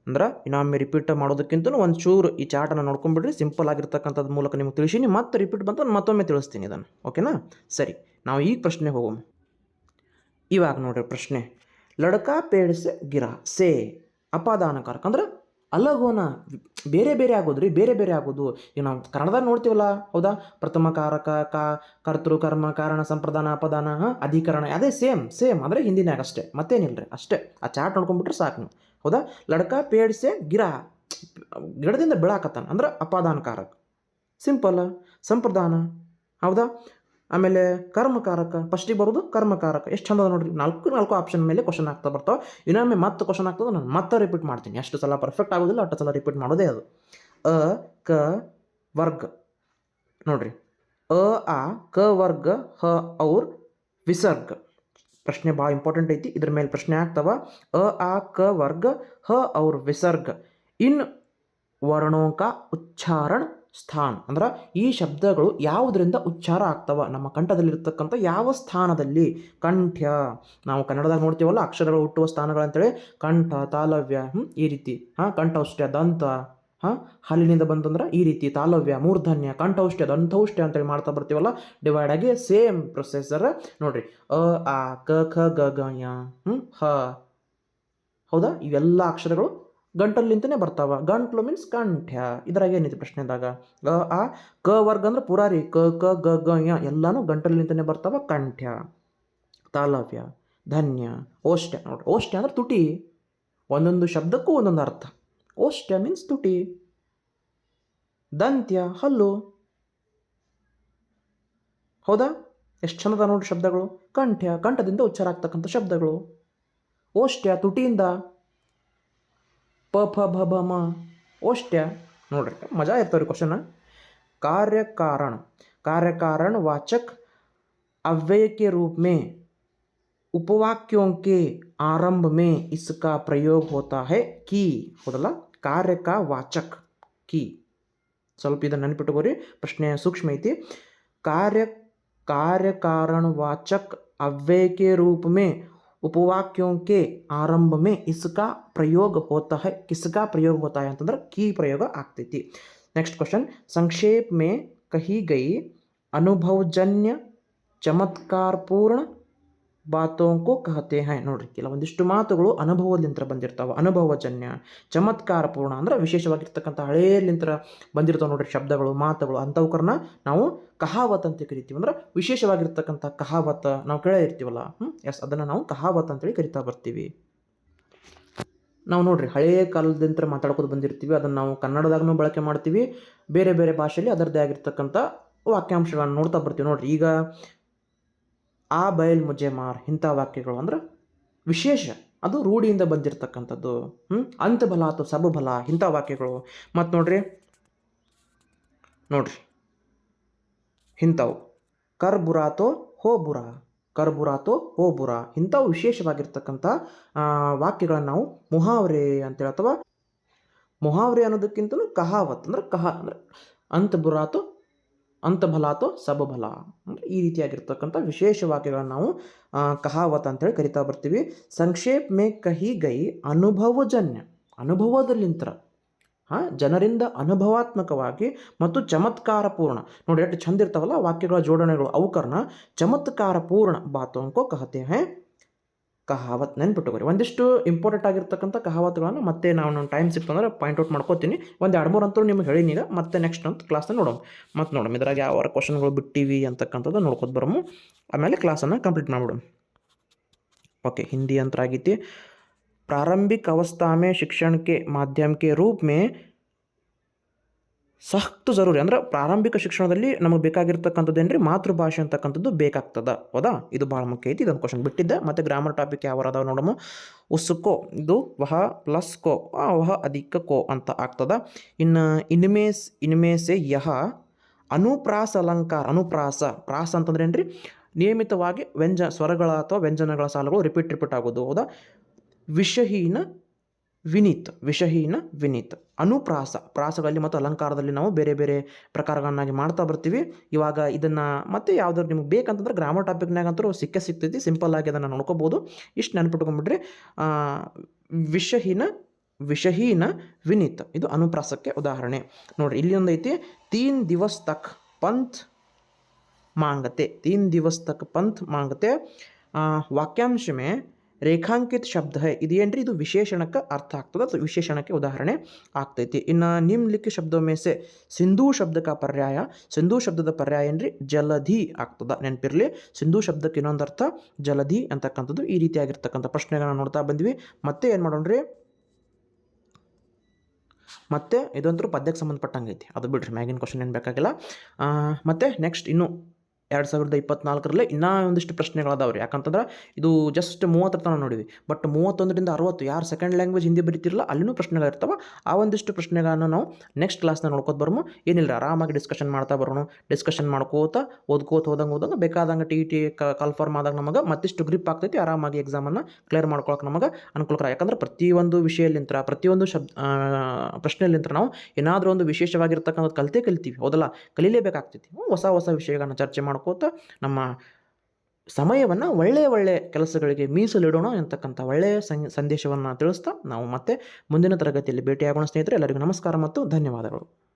ಅಂದ್ರೆ ಇನ್ನೊಮ್ಮೆ ರಿಪೀಟ್ ಮಾಡೋದಕ್ಕಿಂತ ಒಂದು ಚೂರು ಈ ಚಾರ್ಟನ್ನು ನೋಡ್ಕೊಂಬಿಡ್ರಿ. ಸಿಂಪಲ್ ಆಗಿರ್ತಕ್ಕಂಥದ್ದು ಮೂಲಕ ನಿಮ್ಗೆ ತಿಳಿಸೀನಿ ಮತ್ತೆ ರಿಪೀಟ್ ಬಂತು ಮತ್ತೊಮ್ಮೆ ತಿಳಿಸ್ತೀನಿ ಇದನ್ನು. ಓಕೆನಾ ಸರಿ. ನಾವು ಈಗ ಪ್ರಶ್ನೆ ಹೋಗೋಣ. ಇವಾಗ ನೋಡ್ರಿ ಪ್ರಶ್ನೆ. ಲಡಕ ಪೇಡಿಸೆ ಗಿರಾ, ಸೇ ಅಪಾದಾನಕಾರಕ ಅಂದ್ರೆ ಅಲಗೋನ ಬೇರೆ ಬೇರೆ ಆಗೋದು ರೀ, ಬೇರೆ ಬೇರೆ ಆಗೋದು. ಈಗ ನಾವು ಕನ್ನಡದಾಗ ನೋಡ್ತೀವಲ್ಲ, ಹೌದಾ? ಪ್ರಥಮ, ಕಾರಕ, ಕಾ, ಕರ್ತೃ, ಕರ್ಮ, ಕಾರಣ, ಸಂಪ್ರದಾನ, ಅಪದಾನ ಅಧಿಕರಣ, ಅದೇ ಸೇಮ್ ಸೇಮ್. ಅಂದರೆ ಹಿಂದಿನಾಗ ಅಷ್ಟೇ, ಮತ್ತೇನಿಲ್ಲ ರೀ, ಅಷ್ಟೇ. ಆ ಚಾರ್ಟ್ ನೋಡ್ಕೊಂಡ್ಬಿಟ್ರೆ ಸಾಕು ನೀವು, ಹೌದಾ? ಲಡ್ಕ, ಪೇಡ್ಸೆ, ಗಿರ, ಗಿಡದಿಂದ ಬೆಳಾಕತ್ತಾನ, ಅಂದ್ರೆ ಅಪಾದಾನಕಾರಕ ಸಿಂಪಲ್, ಸಂಪ್ರದಾನ, ಹೌದಾ? ಆಮೇಲೆ ಕರ್ಮಕಾರಕ ಫಸ್ಟಿಗೆ ಬರೋದು ಕರ್ಮಕಾರಕ. ಎಷ್ಟು ಚಂದ ನೋಡಿ ನಾಲ್ಕು ನಾಲ್ಕು ಆಪ್ಷನ್ ಮೇಲೆ ಕ್ವಶನ್ ಆಗ್ತಾ ಬರ್ತಾವೆ. ಇನ್ನೊಮ್ಮೆ ಮತ್ತೆ ಕ್ವಶನ್ ಆಗ್ತದೆ ನಾನು ಮತ್ತೆ ರಿಪೀಟ್ ಮಾಡ್ತೀನಿ. ಎಷ್ಟು ಸಲ ಪರ್ಫೆಕ್ಟ್ ಆಗೋದಿಲ್ಲ, ಅಷ್ಟು ಸಲ ರಿಪೀಟ್ ಮಾಡೋದೇ ಅದು. ಅ, ಕ, ವರ್ಗ. ನೋಡ್ರಿ. ಅ, ಆ, ಕ, ವರ್ಗ, ಹ, ಔರ್, ವಿಸರ್ಗ. ಪ್ರಶ್ನೆ ಭಾಳ ಇಂಪಾರ್ಟೆಂಟ್ ಐತಿ, ಇದ್ರ ಮೇಲೆ ಪ್ರಶ್ನೆ ಆಗ್ತವ. ಅ, ಆ, ಕ, ವರ್ಗ, ಹ, ಔರ್, ವಿಸರ್ಗ. ಇನ್ ವರ್ಣೋಂಕ, ಉಚ್ಚಾರಣ ಸ್ಥಾನ್. ಅಂದ್ರೆ ಈ ಶಬ್ದಗಳು ಯಾವುದರಿಂದ ಉಚ್ಚಾರ ಆಗ್ತವ? ನಮ್ಮ ಕಂಠದಲ್ಲಿರ್ತಕ್ಕಂಥ ಯಾವ ಸ್ಥಾನದಲ್ಲಿ? ಕಂಠ್ಯ ನಾವು ಕನ್ನಡದಾಗ ನೋಡ್ತೀವಲ್ಲ, ಅಕ್ಷರಗಳು ಹುಟ್ಟುವ ಸ್ಥಾನಗಳಂತೇಳಿ ಕಂಠ, ತಾಲವ್ಯ ಹ್ಞೂ ಈ ರೀತಿ. ಹಾಂ ಕಂಠೌಷ್ಟ್ಯ ದಂತ. ಹಾಂ ಹಲ್ಲಿನಿಂದ ಬಂತಂದ್ರೆ ಈ ರೀತಿ. ತಾಲವ್ಯ, ಮೂರ್ಧನ್ಯ ಕಂಠೌಷ್ಟ್ಯ ದಂತೌಷ್ಟ್ಯ ಅಂತೇಳಿ ಮಾಡ್ತಾ ಬರ್ತೀವಲ್ಲ ಡಿವೈಡ್ ಆಗಿ ಸೇಮ್ ಪ್ರೊಸೆಸರ್ ನೋಡ್ರಿ. ಅ, ಆ, ಕ ಖ ಗ ಗ, ಯ ಹ್ಞೂ ಹ. ಹೌದಾ? ಇವೆಲ್ಲ ಅಕ್ಷರಗಳು ಗಂಟಲಿಂತನೇ ಬರ್ತಾವ. ಗಂಟ್ಲು ಮೀನ್ಸ್ ಕಂಠ್ಯ ಇದ್ರಾಗ ಏನಿದೆ ಪ್ರಶ್ನೆದಾಗ? ಆ, ಕ ವರ್ಗ ಅಂದ್ರೆ ಪುರಾರಿ. ಕ ಕ, ಗ ಗ, ಯ ಎಲ್ಲಾನು ಗಂಟಲಿಂತನೇ ಬರ್ತಾವ ಕಂಠ್ಯ ತಾಲವ್ಯ, ಧನ್ಯ ಓಷ್ಟ್ಯ ನೋಡ್ರಿ ಓಷ್ಟ್ಯ ಅಂದ್ರೆ ತುಟಿ. ಒಂದೊಂದು ಶಬ್ದಕ್ಕೂ ಒಂದೊಂದು ಅರ್ಥ. ಓಷ್ಟ್ಯ ಮೀನ್ಸ್ ತುಟಿ. ದಂತ್ಯ, ಹಲ್ಲು. ಹೌದಾ? ಎಷ್ಟು ಚಂದದ ನೋಡ್ರಿ ಶಬ್ದಗಳು. ಕಂಠ್ಯ ಕಂಠದಿಂದ ಉಚ್ಚಾರ ಆಗ್ತಕ್ಕಂಥ ಶಬ್ದಗಳು. ಓಷ್ಟ್ಯ ತುಟಿಯಿಂದ ಪ ಫ ಭ ಭ ಮ ಓಷ್ಟ್ಯ ನೋಡ್ರಿ ಮಜಾ ಇರ್ತಾವ್ರಿ ಕ್ವಶನ್ कार्यकारण कार्यकारण वाचक अव्यय के रूप में उपवाक्यों के आरंभ में इसका प्रयोग होता है की ಹೌದಲ್ಲ ಕಾರ್ಯ का ವಾಚಕ್ ಕಿ ಸ್ವಲ್ಪ ಇದನ್ನು ನೆನಪಿಟ್ಟುಕೋರಿ ಪ್ರಶ್ನೆ ಸೂಕ್ಷ್ಮ ಐತಿ कार्य कार्य कारण वाचक अव्यय के उपवाक्यों के आरंभ में इसका प्रयोग होता है। किसका प्रयोग होता है? अंतर की प्रयोग आगती नेक्स्ट क्वेश्चन संक्षेप में कही गई अनुभवजन्य चमत्कार पूर्ण ಬಾತೋಂಕು ಕಹತೆ ಹೈ ನೋಡ್ರಿ ಕೆಲವೊಂದಿಷ್ಟು ಮಾತುಗಳು ಅನುಭವದಿಂದ ಬಂದಿರ್ತಾವೆ. ಅನುಭವಜನ್ಯ, ಚಮತ್ಕಾರಪೂರ್ಣ ಅಂದ್ರೆ ವಿಶೇಷವಾಗಿರ್ತಕ್ಕಂಥ ಹಳೆಯಲ್ಲಿಂತ್ರ ಬಂದಿರ್ತಾವೆ ನೋಡ್ರಿ ಶಬ್ದಗಳು, ಮಾತುಗಳು. ಅಂಥವ್ಕರನ್ನ ನಾವು ಕಹಾವತ್ ಅಂತ ಕರಿತೀವಿ. ಅಂದ್ರೆ ವಿಶೇಷವಾಗಿರ್ತಕ್ಕಂಥ ಕಹಾವತ್ ನಾವು ಕೇಳೇ ಇರ್ತೀವಲ್ಲ ಹ್ಞೂ ಎಸ್, ಅದನ್ನು ನಾವು ಕಹಾವತ್ ಅಂತೇಳಿ ಕರಿತಾ ಬರ್ತೀವಿ. ನಾವು ನೋಡ್ರಿ ಹಳೆಯ ಕಾಲದಿಂದ ಮಾತಾಡ್ಕೋದು ಬಂದಿರ್ತೀವಿ. ಅದನ್ನು ನಾವು ಕನ್ನಡದಾಗೂ ಬಳಕೆ ಮಾಡ್ತೀವಿ. ಬೇರೆ ಬೇರೆ ಭಾಷೆಯಲ್ಲಿ ಅದರದ್ದೇ ಆಗಿರ್ತಕ್ಕಂಥ ವಾಕ್ಯಾಂಶಗಳನ್ನು ನೋಡ್ತಾ ಬರ್ತೀವಿ. ನೋಡ್ರಿ ಈಗ ಆ ಬಯಲ್ ಮುಜೆ ಮಾರ್ ಇಂಥ ವಾಕ್ಯಗಳು ಅಂದ್ರೆ ವಿಶೇಷ. ಅದು ರೂಢಿಯಿಂದ ಬಂದಿರತಕ್ಕಂಥದ್ದು. ಹ್ಞೂ ಅಂತಬಲ ಅಥವಾ ಸಬಬಲ ಇಂಥ ವಾಕ್ಯಗಳು. ಮತ್ತು ನೋಡ್ರಿ. ನೋಡ್ರಿ. ಇಂಥವು. ಕರ್ಬುರಾತೋ ಹೋ ಬುರ ಕರ್ ಬುರಾತೋ ಹೋ ಬುರ ಇಂಥವು ವಿಶೇಷವಾಗಿರ್ತಕ್ಕಂಥ ವಾಕ್ಯಗಳನ್ನು ನಾವು ಮುಹಾವರೆ ಅಂತೇಳಿ ಅಥವಾ ಮುಹಾವರೆ ಅನ್ನೋದಕ್ಕಿಂತಲೂ ಕಹಾವತ್ ಅಂದ್ರೆ ಕಹ ಅಂದ್ರೆ ಅಂತ ಬುರಾತೋ ಅಂತ ಅಥವಾ ಸಬಬಲ ಅಂದರೆ ಈ ರೀತಿಯಾಗಿರ್ತಕ್ಕಂಥ ವಿಶೇಷ ವಾಕ್ಯಗಳನ್ನು ನಾವು ಕಹಾವತ ಅಂತೇಳಿ ಕರಿತಾ ಬರ್ತೀವಿ. ಸಂಕ್ಷೇಪ್ ಮೇ ಕಹಿ ಗೈ ಅನುಭವಜನ್ಯ. ಅನುಭವದಲ್ಲಿಂತ ಹಾಂ, ಜನರಿಂದ ಅನುಭವಾತ್ಮಕವಾಗಿ ಮತ್ತು ಚಮತ್ಕಾರಪೂರ್ಣ. ನೋಡಿ, ಎಷ್ಟು ಚಂದ ಇರ್ತಾವಲ್ಲ ವಾಕ್ಯಗಳ ಜೋಡಣೆಗಳು. ಅವುಕರ್ನ ಚಮತ್ಕಾರಪೂರ್ಣ ಅಂಕೋ ಕಹತೆ ಹೇ ಕಹಾವತ್ ನೆನ್ಪಿಟ್ಟುಕೋರಿ ಒಂದಿಷ್ಟು ಇಂಪಾರ್ಟೆಂಟ್ ಆಗಿರ್ತಕ್ಕಂಥ ಕಹಾವತ್ಗಳನ್ನು ಮತ್ತೆ ನಾವು ನನ್ನ ಟೈಮ್ ಸಿಕ್ತು ಅಂದ್ರೆ ಪಾಯಿಂಟ್ ಔಟ್ ಮಾಡ್ಕೋತೀನಿ ಒಂದು ಎರಡು ಮೂರು ಅಂತೂ ನಿಮ್ಗೆ ಹೇಳೀನಿ ಈಗ ಮತ್ತೆ ನೆಕ್ಸ್ಟ್ ಅಂತ ಕ್ಲಾಸ್ನ ನೋಡೋಣ ಮತ್ತೆ ನೋಡೋಣ ಇದ್ರಾಗ ಯಾವ ಕ್ವಶನ್ಗಳು ಬಿಟ್ಟಿವಿ ಅಂತಕ್ಕಂಥದ್ದು ನೋಡ್ಕೊತ ಬರಮು ಆಮೇಲೆ ಕ್ಲಾಸನ್ನು ಕಂಪ್ಲೀಟ್ ಮಾಡ್ಬಿಡೋಣ ओके हिंदी अंतर ಆಗೈತಿ प्रारंभिक अवस्था में शिक्षण के माध्यम के रूप में ಸಖ್ತು ಜರೂರಿ ಅಂದ್ರೆ ಪ್ರಾರಂಭಿಕ ಶಿಕ್ಷಣದಲ್ಲಿ ನಮಗೆ ಬೇಕಾಗಿರ್ತಕ್ಕಂಥದ್ದು ಏನ್ರಿ ಮಾತೃಭಾಷೆ ಅಂತಕ್ಕಂಥದ್ದು ಬೇಕಾಗ್ತದ. ಹೌದಾ? ಇದು ಭಾಳ ಮುಖ್ಯ ಐತಿ. ಇದೊಂದು ಕ್ವಶನ್ ಬಿಟ್ಟಿದ್ದೆ. ಮತ್ತು ಗ್ರಾಮರ್ ಟಾಪಿಕ್ ಯಾವ ಅದಾವ ನೋಡೋಣ ಉಸುಕೋ ಇದು ವಹ ಪ್ಲಸ್ ಕೋ. ವಹ ಅಧಿಕ ಕೋ ಅಂತ ಆಗ್ತದ. ಇನ್ನು ಇನ್ಮೇಸ್ ಇನ್ಮೇಸೆ ಯಹ ಅನುಪ್ರಾಸ ಅಲಂಕಾರ, ಅನುಪ್ರಾಸ. ಪ್ರಾಸ ಅಂತಂದ್ರೆ ಏನ್ರಿ ನಿಯಮಿತವಾಗಿ ವ್ಯಂಜ, ಸ್ವರಗಳ ಅಥವಾ ವ್ಯಂಜನಗಳ ಸಾಲುಗಳು ರಿಪೀಟ್ ರಿಪೀಟ್ ಆಗೋದು. ಹೌದಾ? ವಿಷಹೀನ ವಿನೀತ್, ವಿಷಹೀನ ವಿನೀತ್. ಅನುಪ್ರಾಸ, ಪ್ರಾಸಗಳಲ್ಲಿ ಮತ್ತು ಅಲಂಕಾರದಲ್ಲಿ ನಾವು ಬೇರೆ ಬೇರೆ ಪ್ರಕಾರಗಳನ್ನಾಗಿ ಮಾಡ್ತಾ ಬರ್ತೀವಿ. ಇವಾಗ ಇದನ್ನು ಮತ್ತೆ ಯಾವ್ದಾದ್ರು ನಿಮ್ಗೆ ಬೇಕಂತಂದ್ರೆ ಗ್ರಾಮರ್ ಟಾಪಿಕ್ನಾಗ ಅಂತೂ ಸಿಕ್ಕೇ ಸಿಗ್ತೈತಿ ಸಿಂಪಲ್ ಆಗಿ ಅದನ್ನು ನೋಡ್ಕೋಬೋದು. ಇಷ್ಟು ನೆನ್ಪಿಟ್ಕೊಂಡ್ಬಿಟ್ರಿ ವಿಷಹೀನ ವಿಷಹೀನ ವಿನೀತ್. ಇದು ಅನುಪ್ರಾಸಕ್ಕೆ ಉದಾಹರಣೆ. ನೋಡಿರಿ, ಇಲ್ಲಿ ಒಂದೈತಿ ತೀನ್ ದಿವಸ್ ತಕ್ ಪಂತ್ ಮಾಂಗತೆ, ತೀನ್ ದಿವಸ ತಕ್ ಪಂಥ್ ಮಾಂಗತೆ ವಾಕ್ಯಾಂಶಮೆ ರೇಖಾಂಕಿತ ಶಬ್ದ ಇದೇನ್ರಿ ಇದು ವಿಶೇಷಣಕ್ಕೆ ಅರ್ಥ ಆಗ್ತದೆ ಅಥವಾ ವಿಶೇಷಣಕ್ಕೆ ಉದಾಹರಣೆ ಆಗ್ತೈತಿ. ಇನ್ನು ನಿಮ್ಲಿಖಿತ ಶಬ್ದ ಮೇಸೆ ಸಿಂಧೂ ಶಬ್ದಕ ಪರ್ಯಾಯ. ಸಿಂಧೂ ಶಬ್ದದ ಪರ್ಯಾಯ ಏನ್ರಿ? ಜಲಧಿ ಆಗ್ತದ. ನೆನಪಿರಲಿ, ಸಿಂಧೂ ಶಬ್ದಕ್ಕೆ ಇನ್ನೊಂದು ಅರ್ಥ ಜಲಧಿ ಅಂತಕ್ಕಂಥದ್ದು ಈ ರೀತಿಯಾಗಿರ್ತಕ್ಕಂಥ ಪ್ರಶ್ನೆಗಳನ್ನ ನೋಡ್ತಾ ಬಂದ್ವಿ. ಮತ್ತೆ ಏನು ಮಾಡೋಣ್ರಿ? ಮತ್ತೆ ಇದಂತರೂ ಪದ್ಯಕ್ಕೆ ಸಂಬಂಧಪಟ್ಟಂಗೈತಿ. ಅದು ಬಿಡ್ರಿ, ಮ್ಯಾಗಿನ ಕ್ವಶನ್ ಏನು ಬೇಕಾಗಿಲ್ಲ. ಮತ್ತೆ ನೆಕ್ಸ್ಟ್ ಇನ್ನು ಎರಡು ಸಾವಿರದ ಇಪ್ಪತ್ನಾಲ್ಕರಲ್ಲೇ ಇನ್ನೂ ಒಂದಿಷ್ಟು ಪ್ರಶ್ನೆಗಳದಾವೆ ರೀ ಯಾಕಂತಂದ್ರೆ ಇದು ಜಸ್ಟ್ ಮೂವತ್ತರ ತನಕ ನೋಡಿವಿ. ಬಟ್ ಮೂವತ್ತೊಂದರಿಂದ ಅರವತ್ತು ಯಾರು ಸೆಕೆಂಡ್ ಲ್ಯಾಂಗ್ವೇಜ್ ಹಿಂದಿ ಬರೀತಿರಲ್ಲ ಅಲ್ಲಿನೂ ಪ್ರಶ್ನೆಗಳಿರ್ತವೆ ಆ ಒಂದಿಷ್ಟು ಪ್ರಶ್ನೆಗಳನ್ನು ನಾವು ನೆಕ್ಸ್ಟ್ ಕ್ಲಾಸ್ನಾಗ ನೋಡ್ಕೋತ ಬರೋಣ. ಏನಿಲ್ಲ ಆರಾಮಾಗಿ ಡಿಸ್ಕಷನ್ ಮಾಡ್ತಾ ಬರೋಣ. ಡಿಸ್ಕಷನ್ ಮಾಡ್ಕೋತ, ಓದ್ಕೋತ ಹೋದಂಗೆ ಹೋದಂಗೆ ಬೇಕಾದಂಗೆ ಟಿ ಟಿ ಕಾಲ್ಫಾರ್ಮ್ ಆದಾಗ ನಮಗೆ ಮತ್ತಿಷ್ಟು ಗ್ರಿಪ್ ಆಗ್ತೈತಿ. ಆರಾಮಾಗಿ ಎಕ್ಸಾಮನ್ನು ಕ್ಲಿಯರ್ ಮಾಡ್ಕೊಳಕ್ಕೆ ನಮಗೆ ಅನುಕೂಲಕರ. ಯಾಕಂದ್ರೆ ಪ್ರತಿಯೊಂದು ವಿಷಯಲಿಂತ್ರ ಪ್ರತಿಯೊಂದು ಶಬ್ದ ಪ್ರಶ್ನೆಯಲ್ಲಿಂತ್ರ ನಾವು ಏನಾದರೂ ಒಂದು ವಿಶೇಷವಾಗಿರ್ತಕ್ಕಂಥದ್ದು ಕಲಿತೇ ಕಲಿತೀವಿ. ಹೌದಲ್ಲ? ಕಲೀಲೇಬೇಕಾಗ್ತೈತಿ. ಹೊಸ ಹೊಸ ವಿಷಯಗಳನ್ನ ಚರ್ಚೆ ಮಾಡ್ಕೋತ ನಮ್ಮ ಸಮಯವನ್ನು ಒಳ್ಳೆಯ ಒಳ್ಳೆಯ ಕೆಲಸಗಳಿಗೆ ಮೀಸಲಿಡೋಣ ಎಂತಕ್ಕಂಥ ಒಳ್ಳೆಯ ಸಂದೇಶವನ್ನು ತಿಳಿಸ್ತಾ ನಾವು ಮತ್ತೆ ಮುಂದಿನ ತರಗತಿಯಲ್ಲಿ ಭೇಟಿಯಾಗೋಣ ಸ್ನೇಹಿತರೆ. ಎಲ್ಲರಿಗೂ ನಮಸ್ಕಾರ ಮತ್ತು ಧನ್ಯವಾದಗಳು.